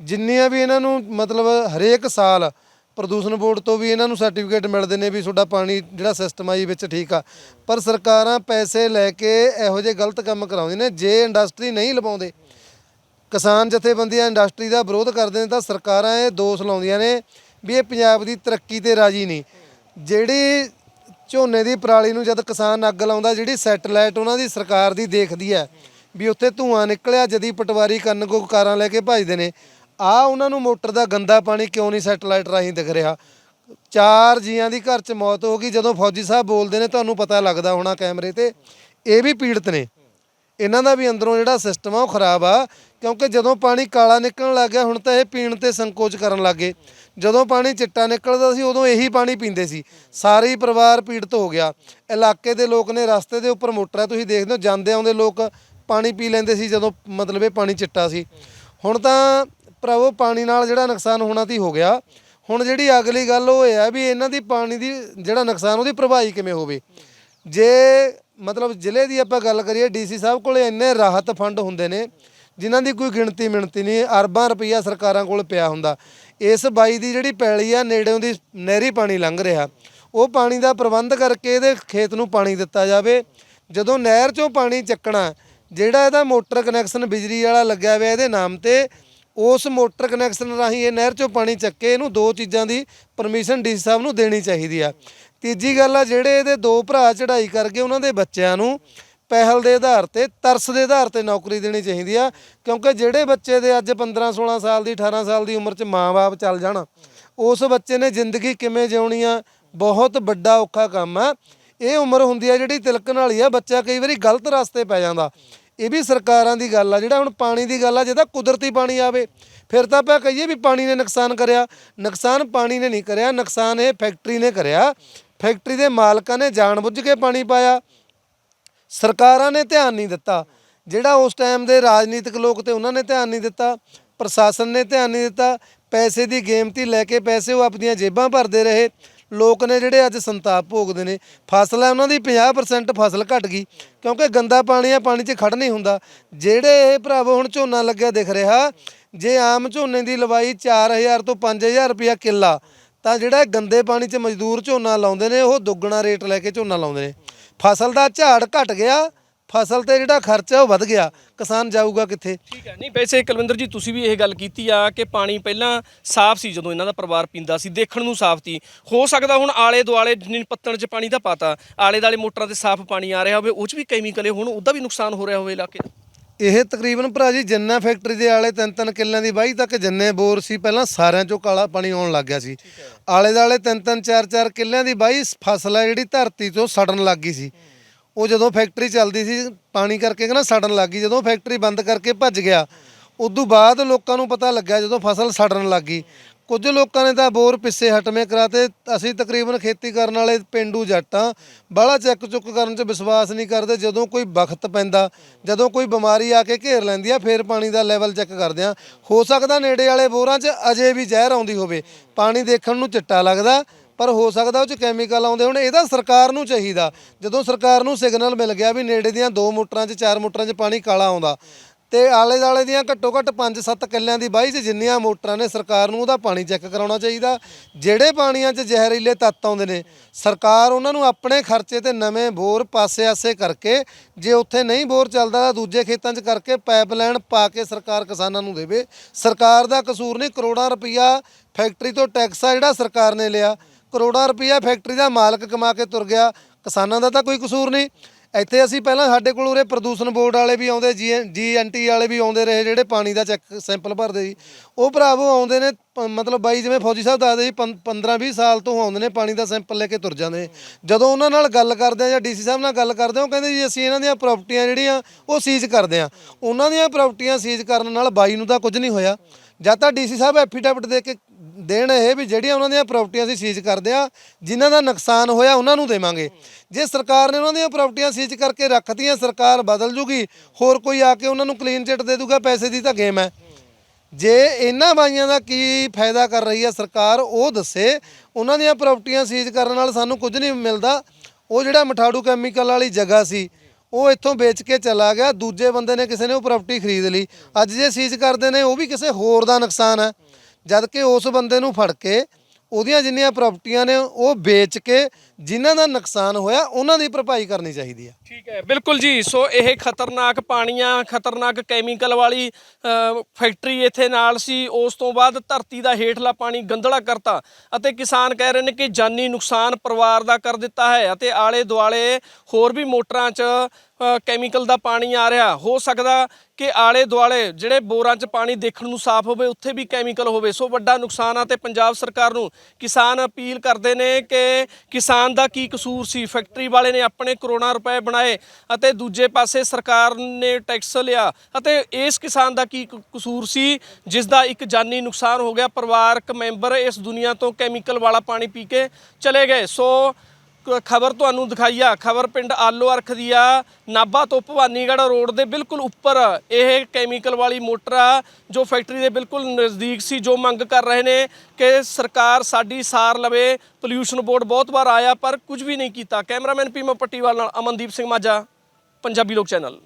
ਜਿੰਨੀਆਂ ਵੀ ਇਹਨਾਂ ਨੂੰ ਮਤਲਬ ਹਰੇਕ ਸਾਲ ਪ੍ਰਦੂਸ਼ਣ ਬੋਰਡ ਤੋਂ ਵੀ ਇਹਨਾਂ ਨੂੰ ਸਰਟੀਫਿਕੇਟ ਮਿਲਦੇ ਨੇ ਵੀ ਤੁਹਾਡਾ ਪਾਣੀ ਜਿਹੜਾ ਸਿਸਟਮ ਆ ਜੀ ਵਿੱਚ ਠੀਕ ਆ। ਪਰ ਸਰਕਾਰਾਂ ਪੈਸੇ ਲੈ ਕੇ ਇਹੋ ਜਿਹੇ ਗਲਤ ਕੰਮ ਕਰਾਉਂਦੀਆਂ ਨੇ, ਜੇ ਇੰਡਸਟਰੀ ਨਹੀਂ ਲਵਾਉਂਦੇ ਕਿਸਾਨ ਜਥੇਬੰਦੀਆਂ ਇੰਡਸਟਰੀ ਦਾ ਵਿਰੋਧ ਕਰਦੇ ਨੇ ਤਾਂ ਸਰਕਾਰਾਂ ਇਹ ਦੋਸ਼ ਲਾਉਂਦੀਆਂ ਨੇ ਵੀ ਇਹ ਪੰਜਾਬ ਦੀ ਤਰੱਕੀ ਤੇ ਰਾਜੀ ਨਹੀਂ। ਜਿਹੜੀ ਝੋਨੇ ਦੀ ਪਰਾਲੀ ਨੂੰ ਜਦ ਕਿਸਾਨ ਅੱਗ ਲਾਉਂਦਾ, ਜਿਹੜੀ ਸੈਟਲਾਈਟ ਉਹਨਾਂ ਦੀ ਸਰਕਾਰ ਦੀ ਦੇਖਦੀ ਹੈ ਵੀ ਉੱਥੇ ਧੂਆਂ ਨਿਕਲਿਆ, ਜਦੀ ਪਟਵਾਰੀ ਕਰਨ ਕੋ ਕਾਰਾਂ ਲੈ ਕੇ ਭਜਦੇ ਨੇ, ਆ ਉਹਨਾਂ ਨੂੰ ਮੋਟਰ ਦਾ ਗੰਦਾ ਪਾਣੀ ਕਿਉਂ ਨਹੀਂ ਸੈਟਲਾਈਟ ਰਾਹੀਂ ਦਿਖ ਰਿਹਾ? ਚਾਰ ਜੀਆਂ ਦੀ ਘਰ 'ਚ ਮੌਤ ਹੋ ਗਈ, ਜਦੋਂ ਫੌਜੀ ਸਾਹਿਬ ਬੋਲਦੇ ਨੇ, ਤੁਹਾਨੂੰ ਪਤਾ ਲੱਗਦਾ ਹੋਣਾ ਕੈਮਰੇ ਤੇ, ਇਹ ਵੀ ਪੀੜਤ ਨੇ। ਇਹਨਾਂ ਦਾ ਵੀ ਅੰਦਰੋਂ ਜਿਹੜਾ ਸਿਸਟਮ ਆ, ਉਹ ਖਰਾਬ ਆ। ਕਿਉਂਕਿ ਜਦੋਂ ਪਾਣੀ ਕਾਲਾ ਨਿਕਲਣ ਲੱਗ ਗਿਆ, ਹੁਣ ਤਾਂ ਇਹ ਪੀਣ ਤੇ ਸੰਕੋਚ ਕਰਨ ਲੱਗੇ ਜਦੋਂ ਪਾਣੀ ਚਿੱਟਾ ਨਿਕਲਦਾ ਸੀ, ਉਦੋਂ ਇਹੀ ਪਾਣੀ ਪੀਂਦੇ ਸੀ। ਸਾਰੇ ਹੀ ਪਰਿਵਾਰ ਪੀੜਤ ਹੋ ਗਿਆ। ਇਲਾਕੇ ਦੇ ਲੋਕ ਨੇ ਰਸਤੇ ਦੇ ਉੱਪਰ ਮੋਟਰ ਹੈ, ਤੁਸੀਂ ਦੇਖਦੇ ਹੋ, ਜਾਂਦੇ ਆਉਂਦੇ ਲੋਕ ਪਾਣੀ ਪੀ ਲੈਂਦੇ ਸੀ ਜਦੋਂ ਮਤਲਬ ਇਹ ਪਾਣੀ ਚਿੱਟਾ ਸੀ। ਹੁਣ ਤਾਂ ਭਰਾਵੋ, ਪਾਣੀ ਨਾਲ ਜਿਹੜਾ ਨੁਕਸਾਨ ਹੋਣਾ ਤੀ ਹੋ ਗਿਆ। ਹੁਣ ਜਿਹੜੀ ਅਗਲੀ ਗੱਲ ਉਹ ਇਹ ਆ ਵੀ ਇਹਨਾਂ ਦੀ ਪਾਣੀ ਦੀ ਜਿਹੜਾ ਨੁਕਸਾਨ, ਉਹਦੀ ਭਰਵਾਈ ਕਿਵੇਂ ਹੋਵੇ। ਜੇ ਮਤਲਬ ਜ਼ਿਲ੍ਹੇ ਦੀ ਆਪਾਂ ਗੱਲ ਕਰੀਏ ਡੀਸੀ ਸਾਹਿਬ ਕੋਲੇ ਇੰਨੇ ਰਾਹਤ ਫੰਡ ਹੁੰਦੇ ਨੇ ਜਿਨ੍ਹਾਂ ਦੀ ਕੋਈ ਗਿਣਤੀ ਮਿਣਤੀ ਨਹੀਂ, ਅਰਬਾਂ ਰੁਪਈਆ ਸਰਕਾਰਾਂ ਕੋਲ ਪਿਆ ਹੁੰਦਾ। ਇਸ ਬਾਈ ਦੀ ਜਿਹੜੀ ਪੈਲੀ ਆ, ਨੇੜਿਓਂ ਦੀ ਨਹਿਰੀ ਪਾਣੀ ਲੰਘ ਰਿਹਾ। ਉਹ ਪਾਣੀ ਦਾ ਪ੍ਰਬੰਧ ਕਰਕੇ ਇਹਦੇ ਖੇਤ ਨੂੰ ਪਾਣੀ ਦਿੱਤਾ ਜਾਵੇ। ਜਦੋਂ ਨਹਿਰ ਚੋਂ ਪਾਣੀ ਚੱਕਣਾ, ਜਿਹੜਾ ਇਹਦਾ ਮੋਟਰ ਕਨੈਕਸ਼ਨ ਬਿਜਲੀ ਵਾਲਾ ਲੱਗਿਆ ਹੋਇਆ ਇਹਦੇ ਨਾਮ ਤੇ, ਉਸ ਮੋਟਰ ਕਨੈਕਸ਼ਨ ਰਾਹੀਂ ਇਹ ਨਹਿਰ ਚੋਂ ਪਾਣੀ ਚੱਕੇ, ਇਹਨੂੰ ਦੋ ਚੀਜ਼ਾਂ ਦੀ ਪਰਮਿਸ਼ਨ ਡੀਸੀ ਸਾਹਿਬ ਨੂੰ ਦੇਣੀ ਚਾਹੀਦੀ ਆ। ਤੀਜੀ ਗੱਲ ਆ, ਜਿਹੜੇ ਇਹਦੇ ਦੋ ਭਰਾ ਚੜ੍ਹਾਈ ਕਰਕੇ ਉਹਨਾਂ ਦੇ ਬੱਚਿਆਂ ਨੂੰ ਪਹਿਲ ਦੇ ਆਧਾਰ ਤੇ, ਤਰਸ ਦੇ ਆਧਾਰ ਤੇ ਨੌਕਰੀ ਦੇਣੀ ਚਾਹੀਦੀ ਆ, ਕਿਉਂਕਿ ਜਿਹੜੇ ਬੱਚੇ ਦੇ ਅੱਜ 15 16 ਸਾਲ ਦੀ 18 ਸਾਲ ਦੀ ਉਮਰ 'ਚ ਮਾਂ-ਬਾਪ ਚੱਲ ਜਾਣ, ਉਸ ਬੱਚੇ ਨੇ ਜ਼ਿੰਦਗੀ ਕਿਵੇਂ ਜਿਉਣੀ ਆ, ਬਹੁਤ ਵੱਡਾ ਔਖਾ ਕੰਮ ਆ। ਇਹ ਉਮਰ ਹੁੰਦੀ ਆ ਜਿਹੜੀ ਤਿਲਕਣ ਵਾਲੀ ਆ, ਬੱਚਾ ਕਈ ਵਾਰੀ ਗਲਤ ਰਸਤੇ ਪੈ ਜਾਂਦਾ। ਇਹ ਵੀ ਸਰਕਾਰਾਂ ਦੀ ਗੱਲ ਆ, ਜਿਹੜਾ ਹੁਣ ਪਾਣੀ ਦੀ ਗੱਲ ਆ, ਜਿਹਦਾ ਕੁਦਰਤੀ ਪਾਣੀ ਆਵੇ, ਫਿਰ ਤਾਂ ਆਪਾਂ ਕਹੀਏ ਵੀ ਪਾਣੀ ਨੇ ਨੁਕਸਾਨ ਕਰਿਆ। ਨੁਕਸਾਨ ਪਾਣੀ ਨੇ ਨਹੀਂ ਕਰਿਆ, ਨੁਕਸਾਨ ਇਹ ਫੈਕਟਰੀ ਨੇ ਕਰਿਆ। ਫੈਕਟਰੀ ਦੇ ਮਾਲਕਾਂ ਨੇ ਜਾਣਬੁੱਝ ਕੇ ਪਾਣੀ ਪਾਇਆ। ਸਰਕਾਰਾਂ ਨੇ ਧਿਆਨ ਨਹੀਂ ਦਿੱਤਾ। ਜਿਹੜਾ ਉਸ ਟਾਈਮ ਦੇ ਰਾਜਨੀਤਿਕ ਲੋਕ ਤੇ ਉਹਨਾਂ ਨੇ ਧਿਆਨ ਨਹੀਂ ਦਿੱਤਾ, ਪ੍ਰਸ਼ਾਸਨ ਨੇ ਧਿਆਨ ਨਹੀਂ ਦਿੱਤਾ, ਪੈਸੇ ਦੀ ਗੇਮਤੀ ਲੈ ਕੇ ਪੈਸੇ ਉਹ ਆਪਣੀਆਂ ਜੇਬਾਂ ਭਰਦੇ ਰਹੇ। ਲੋਕ ਨੇ ਜਿਹੜੇ ਅੱਜ ਸੰਤਾਪ ਭੋਗਦੇ ਨੇ, ਫਸਲ ਹੈ, ਉਹਨਾਂ ਦੀ 50% ਫਸਲ ਘਟ ਗਈ, ਕਿਉਂਕਿ ਗੰਦਾ ਪਾਣੀ ਆ ਪਾਣੀ 'ਚ ਖੜ ਨਹੀਂ ਹੁੰਦਾ। ਜਿਹੜੇ ਇਹ ਭਰਾਵੋ, ਹੁਣ ਝੋਨਾ ਲੱਗਿਆ ਦਿਖ ਰਿਹਾ, ਜੇ ਆਮ ਝੋਨੇ ਦੀ ਲਵਾਈ 4000 ਤੋਂ 5000 ਰੁਪਇਆ ਕਿੱਲਾ, ਤਾਂ ਜਿਹੜਾ ਗੰਦੇ ਪਾਣੀ 'ਚ ਮਜ਼ਦੂਰ ਝੋਨਾ ਲਾਉਂਦੇ ਨੇ, ਉਹ ਦੁੱਗਣਾ ਰੇਟ ਲੈ ਕੇ ਝੋਨਾ ਲਾਉਂਦੇ ਨੇ। ਫਸਲ ਦਾ ਝਾੜ ਘਟ ਗਿਆ, ਫਸਲ ਤੇ ਜਿਹੜਾ ਖਰਚਾ ਉਹ ਵੱਧ ਗਿਆ। ਕਿਸਾਨ ਜਾਊਗਾ ਕਿੱਥੇ? ਠੀਕ ਹੈ। ਨਹੀਂ, ਵੈਸੇ ਕੁਲਵਿੰਦਰ ਜੀ, ਤੁਸੀਂ ਵੀ ਇਹ ਗੱਲ ਕੀਤੀ ਆ ਕਿ ਪਾਣੀ ਪਹਿਲਾਂ ਸਾਫ਼ ਸੀ ਜਦੋਂ ਇਹਨਾਂ ਦਾ ਪਰਿਵਾਰ ਪੀਂਦਾ ਸੀ, ਦੇਖਣ ਨੂੰ ਸਾਫ਼ ਸੀ। ਹੋ ਸਕਦਾ ਹੁਣ ਆਲੇ ਦੁਆਲੇ ਜਿੰਨੀ ਪੱਤਣ 'ਚ ਪਾਣੀ ਦਾ ਪਾਤਾ ਆਲੇ ਦੁਆਲੇ ਮੋਟਰਾਂ ਤੇ ਸਾਫ਼ ਪਾਣੀ ਆ ਰਿਹਾ ਹੋਵੇ, ਉਹ 'ਚ ਵੀ ਕੈਮੀਕਲ ਹੁਣ ਉਹਦਾ ਵੀ ਨੁਕਸਾਨ ਹੋ ਰਿਹਾ ਹੋਵੇ ਇਲਾਕੇ ਦਾ। ਇਹ ਤਕਰੀਬਨ ਭਰਾ ਜੀ ਜਿੰਨਾ ਫੈਕਟਰੀ ਦੇ ਆਲੇ ਤਿੰਨ ਤਿੰਨ ਕਿੱਲਿਆਂ ਦੀ ਵਾਹੀ ਤੱਕ ਜਿੰਨੇ ਬੋਰ ਸੀ ਪਹਿਲਾਂ ਸਾਰਿਆਂ ਚੋਂ ਕਾਲਾ ਪਾਣੀ ਆਉਣ ਲੱਗ ਗਿਆ ਸੀ। ਆਲੇ ਦਾਲੇ ਤਿੰਨ ਤਿੰਨ ਚਾਰ ਚਾਰ ਕਿੱਲਿਆਂ ਦੀ ਵਾਹੀ ਫਸਲ ਹੈ ਜਿਹੜੀ ਧਰਤੀ ਤੋਂ ਸੜਨ ਲੱਗ ਗਈ ਸੀ। ਉਹ ਜਦੋਂ ਫੈਕਟਰੀ ਚੱਲਦੀ ਸੀ ਪਾਣੀ ਕਰਕੇ ਕਹਿੰਦਾ ਸੜਨ ਲੱਗ ਗਈ। ਜਦੋਂ ਫੈਕਟਰੀ ਬੰਦ ਕਰਕੇ ਭੱਜ ਗਿਆ ਉਦੋਂ ਬਾਅਦ ਲੋਕਾਂ ਨੂੰ ਪਤਾ ਲੱਗਿਆ ਜਦੋਂ ਫਸਲ ਸੜਨ ਲੱਗ ਗਈ। ਕੁਝ ਲੋਕਾਂ ਨੇ ਤਾਂ ਬੋਰ ਪਿੱਛੇ ਹਟਵੇਂ ਕਰਾਤੇ। ਅਸੀਂ ਤਕਰੀਬਨ ਖੇਤੀ ਕਰਨ ਵਾਲੇ ਪਿੰਡੂ ਜੱਟਾਂ ਬਾਹਲਾ ਚੈੱਕ ਚੁੱਕ ਕਰਨ 'ਚ ਵਿਸ਼ਵਾਸ ਨਹੀਂ ਕਰਦੇ। ਜਦੋਂ ਕੋਈ ਵਕਤ ਪੈਂਦਾ, ਜਦੋਂ ਕੋਈ ਬਿਮਾਰੀ ਆ ਕੇ ਘੇਰ ਲੈਂਦੀ ਆ, ਫਿਰ ਪਾਣੀ ਦਾ ਲੈਵਲ ਚੈੱਕ ਕਰਦੇ ਆ ਹੋ ਸਕਦਾ ਨੇੜੇ ਵਾਲੇ ਬੋਰਾਂ 'ਚ ਅਜੇ ਵੀ ਜ਼ਹਿਰ ਆਉਂਦੀ ਹੋਵੇ। ਪਾਣੀ ਦੇਖਣ ਨੂੰ ਚਿੱਟਾ ਲੱਗਦਾ, ਪਰ ਹੋ ਸਕਦਾ ਉਹ 'ਚ ਕੈਮੀਕਲ ਆਉਂਦੇ ਹੁਣ। ਇਹਦਾ ਸਰਕਾਰ ਨੂੰ ਚਾਹੀਦਾ। ਜਦੋਂ ਸਰਕਾਰ ਨੂੰ ਸਿਗਨਲ ਮਿਲ ਗਿਆ ਵੀ ਨੇੜੇ ਦੀਆਂ ਦੋ ਮੋਟਰਾਂ 'ਚ, ਚਾਰ ਮੋਟਰਾਂ 'ਚ ਪਾਣੀ ਕਾਲਾ ਆਉਂਦਾ ਤੇ ਆਲੇ ਦਾਲੇ ਦੀਆਂ ਘੱਟੋ ਘੱਟ 5-7 ਕਿੱਲਿਆਂ ਦੀ ਬਾਈ 'ਚ ਜਿੰਨੀਆਂ ਮੋਟਰਾਂ ਨੇ ਸਰਕਾਰ ਨੂੰ ਉਹਦਾ ਪਾਣੀ ਚੈੱਕ ਕਰਾਉਣਾ ਚਾਹੀਦਾ। ਜਿਹੜੇ ਪਾਣੀਆਂ 'ਚ ਜ਼ਹਿਰੀਲੇ ਤੱਤ ਆਉਂਦੇ ਨੇ, ਸਰਕਾਰ ਉਹਨਾਂ ਨੂੰ ਆਪਣੇ ਖਰਚੇ ਤੇ ਨਵੇਂ ਬੋਰ ਪਾਸੇ-ਆਸੇ ਕਰਕੇ, ਜੇ ਉੱਥੇ ਨਹੀਂ ਬੋਰ ਚੱਲਦਾ ਤਾਂ ਦੂਜੇ ਖੇਤਾਂ 'ਚ ਕਰਕੇ ਪਾਈਪਲਾਈਨ ਪਾ ਕੇ ਸਰਕਾਰ ਕਿਸਾਨਾਂ ਨੂੰ ਦੇਵੇ। ਸਰਕਾਰ ਦਾ ਕਸੂਰ ਨਹੀਂ, ਕਰੋੜਾਂ ਰੁਪਈਆ ਫੈਕਟਰੀ ਤੋਂ ਟੈਕਸ ਆ ਜਿਹੜਾ ਸਰਕਾਰ ਨੇ ਲਿਆ। ਕਰੋੜਾਂ ਰੁਪਈਆ ਫੈਕਟਰੀ ਦਾ ਮਾਲਕ ਕਮਾ ਕੇ ਤੁਰ ਗਿਆ। ਕਿਸਾਨਾਂ ਦਾ ਤਾਂ ਕੋਈ ਕਸੂਰ ਨਹੀਂ। ਇੱਥੇ ਅਸੀਂ ਪਹਿਲਾਂ ਸਾਡੇ ਕੋਲ ਉਰੇ ਪ੍ਰਦੂਸ਼ਣ ਬੋਰਡ ਵਾਲੇ ਵੀ ਆਉਂਦੇ ਜੀ ਜੀਐਨਟੀ ਵਾਲੇ ਵੀ ਆਉਂਦੇ ਰਹੇ, ਜਿਹੜੇ ਪਾਣੀ ਦਾ ਚੈੱਕ ਸੈਂਪਲ ਭਰਦੇ ਸੀ। ਉਹ ਭਰਾਵੋ ਆਉਂਦੇ ਨੇ, ਪ- ਮਤਲਬ ਬਾਈ ਜਿਵੇਂ ਫੌਜੀ ਸਾਹਿਬ ਦੱਸਦੇ ਸੀ 15 20 ਸਾਲ ਤੋਂ ਆਉਂਦੇ ਨੇ ਪਾਣੀ ਦਾ ਸੈਂਪਲ ਲੈ ਕੇ ਤੁਰ ਜਾਂਦੇ ਜਦੋਂ ਉਹਨਾਂ ਨਾਲ ਗੱਲ ਕਰਦੇ ਆ ਜਾਂ ਡੀਸੀ ਸਾਹਿਬ ਨਾਲ ਗੱਲ ਕਰਦੇ ਆ, ਉਹ ਕਹਿੰਦੇ ਜੀ ਅਸੀਂ ਇਹਨਾਂ ਦੀਆਂ ਪ੍ਰਾਪਰਟੀਆਂ ਜਿਹੜੀਆਂ, ਉਹ ਸੀਜ਼ ਕਰਦੇ ਆ। ਉਹਨਾਂ ਦੀਆਂ ਪ੍ਰਾਪਰਟੀਆਂ ਸੀਜ਼ ਕਰਨ ਨਾਲ ਬਾਈ ਨੂੰ ਤਾਂ ਕੁਝ ਨਹੀਂ ਹੋਇਆ। ਜਾਂ ਤਾਂ ਡੀਸੀ ਸਾਹਿਬ ਐਫੀਡੈਵਿਟ ਦੇ ਕੇ ਦੇਣ ਇਹ ਵੀ ਜਿਹੜੀਆਂ ਉਹਨਾਂ ਦੀਆਂ ਪ੍ਰਾਪਰਟੀਆਂ ਅਸੀਂ ਸੀਜ਼ ਕਰਦੇ ਆ, ਜਿਨ੍ਹਾਂ ਦਾ ਨੁਕਸਾਨ ਹੋਇਆ ਉਹਨਾਂ ਨੂੰ ਦੇਵਾਂਗੇ। ਜੇ ਸਰਕਾਰ ਨੇ ਉਹਨਾਂ ਦੀਆਂ ਪ੍ਰਾਪਰਟੀਆਂ ਸੀਜ਼ ਕਰਕੇ ਰੱਖਤੀਆਂ, ਸਰਕਾਰ ਬਦਲ ਜੂਗੀ, ਹੋਰ ਕੋਈ ਆ ਕੇ ਉਹਨਾਂ ਨੂੰ ਕਲੀਨ ਚਿੱਟ ਦੇ ਦੂਗਾ, ਪੈਸੇ ਦੀ ਤਾਂ ਗੇਮ ਹੈ। ਜੇ ਇਹਨਾਂ ਬਾਈਆਂ ਦਾ ਕੀ ਫਾਇਦਾ ਕਰ ਰਹੀ ਹੈ ਸਰਕਾਰ, ਉਹ ਦੱਸੇ, ਉਹਨਾਂ ਦੀਆਂ ਪ੍ਰਾਪਰਟੀਆਂ ਸੀਜ਼ ਕਰਨ ਨਾਲ ਸਾਨੂੰ ਕੁਝ ਨਹੀਂ ਮਿਲਦਾ। ਉਹ ਜਿਹੜਾ ਮਠਾੜੂ ਕੈਮੀਕਲ ਵਾਲੀ ਜਗ੍ਹਾ ਸੀ, ਉਹ ਇੱਥੋਂ ਵੇਚ ਕੇ ਚਲਾ ਗਿਆ, ਦੂਜੇ ਬੰਦੇ ਨੇ ਕਿਸੇ ਨੇ ਉਹ ਪ੍ਰਾਪਰਟੀ ਖਰੀਦ ਲਈ। ਅੱਜ ਜੇ ਸੀਜ਼ ਕਰਦੇ ਨੇ, ਉਹ ਵੀ ਕਿਸੇ ਹੋਰ ਦਾ ਨੁਕਸਾਨ ਹੈ। ਜਦ ਕਿ ਉਸ ਬੰਦੇ ਨੂੰ ਫੜ ਕੇ ਉਹਦੀਆਂ ਜਿੰਨੀਆਂ ਪ੍ਰਾਪਰਟੀਆਂ ਨੇ ਉਹ ਵੇਚ ਕੇ ਜਿਨ੍ਹਾਂ ਦਾ ਨੁਕਸਾਨ ਹੋਇਆ, ਉਹਨਾਂ ਦੀ ਭਰਪਾਈ ਕਰਨੀ ਚਾਹੀਦੀ ਹੈ ਠੀਕ ਹੈ, ਬਿਲਕੁਲ ਜੀ। ਸੋ ਇਹ ਖਤਰਨਾਕ ਪਾਣੀਆਂ, ਖਤਰਨਾਕ ਕੈਮੀਕਲ ਵਾਲੀ ਫੈਕਟਰੀ ਇੱਥੇ ਨਾਲ ਸੀ। ਉਸ ਤੋਂ ਬਾਅਦ ਧਰਤੀ ਦਾ ਹੇਠਲਾ ਪਾਣੀ ਗੰਧਲਾ ਕਰਤਾ ਅਤੇ ਕਿਸਾਨ ਕਹਿ ਰਹੇ ਨੇ ਕਿ ਜਾਨੀ ਨੁਕਸਾਨ ਪਰਿਵਾਰ ਦਾ ਕਰ ਦਿੱਤਾ ਹੈ ਅਤੇ ਆਲੇ ਦੁਆਲੇ ਹੋਰ ਵੀ ਮੋਟਰਾਂ 'ਚ ਕੈਮੀਕਲ ਦਾ ਪਾਣੀ ਆ ਰਿਹਾ। ਹੋ ਸਕਦਾ ਕਿ ਆਲੇ ਦੁਆਲੇ ਜਿਹੜੇ ਬੋਰਾਂ 'ਚ ਪਾਣੀ ਦੇਖਣ ਨੂੰ ਸਾਫ਼ ਹੋਵੇ, ਉੱਥੇ ਵੀ ਕੈਮੀਕਲ ਹੋਵੇ। ਸੋ ਵੱਡਾ ਨੁਕਸਾਨ ਆ ਤੇ ਪੰਜਾਬ ਸਰਕਾਰ ਨੂੰ ਕਿਸਾਨ ਅਪੀਲ ਕਰਦੇ ਨੇ ਕਿ ਕਿਸਾਨ ਦਾ ਕੀ ਕਸੂਰ ਸੀ? ਫੈਕਟਰੀ ਵਾਲੇ ਨੇ ਆਪਣੇ ਕਰੋੜਾਂ ਰੁਪਏ ਬਣਾਏ ਅਤੇ ਦੂਜੇ ਪਾਸੇ ਸਰਕਾਰ ਨੇ ਟੈਕਸ ਲਿਆ ਅਤੇ ਇਸ ਕਿਸਾਨ ਦਾ ਕੀ ਕਸੂਰ ਸੀ? ਜਿਸ ਦਾ ਇੱਕ ਜਾਨੀ ਨੁਕਸਾਨ ਹੋ ਗਿਆ। ਪਰਿਵਾਰਕ ਮੈਂਬਰ ਇਸ ਦੁਨੀਆ ਤੋਂ ਕੈਮੀਕਲ ਵਾਲਾ ਪਾਣੀ ਪੀ ਕੇ ਚਲੇ ਗਏ। ਸੋ ਖਬਰ ਤੁਹਾਨੂੰ ਦਿਖਾਈ ਆ। ਖਬਰ ਪਿੰਡ ਆਲੋ ਅਰਖ ਦੀ ਆ। ਨਾਭਾ ਤੋਂ ਭਵਾਨੀਗੜ੍ਹ ਰੋਡ ਦੇ ਬਿਲਕੁਲ ਉੱਪਰ ਇਹ ਕੈਮੀਕਲ ਵਾਲੀ ਮੋਟਰ ਆ, ਜੋ ਫੈਕਟਰੀ ਦੇ ਬਿਲਕੁਲ ਨਜ਼ਦੀਕ ਸੀ, ਜੋ ਮੰਗ ਕਰ ਰਹੇ ਨੇ ਕਿ ਸਰਕਾਰ ਸਾਡੀ ਸਾਰ ਲਵੇ। ਪੋਲਿਊਸ਼ਨ ਬੋਰਡ ਬਹੁਤ ਵਾਰ ਆਇਆ, ਪਰ ਕੁਝ ਵੀ ਨਹੀਂ ਕੀਤਾ। ਕੈਮਰਾਮੈਨ ਪੀਮਾ ਪੱਟੀਵਾਲ ਨਾਲ ਅਮਨਦੀਪ ਸਿੰਘ ਮਾਝਾ, ਪੰਜਾਬੀ ਲੋਕ ਚੈਨਲ।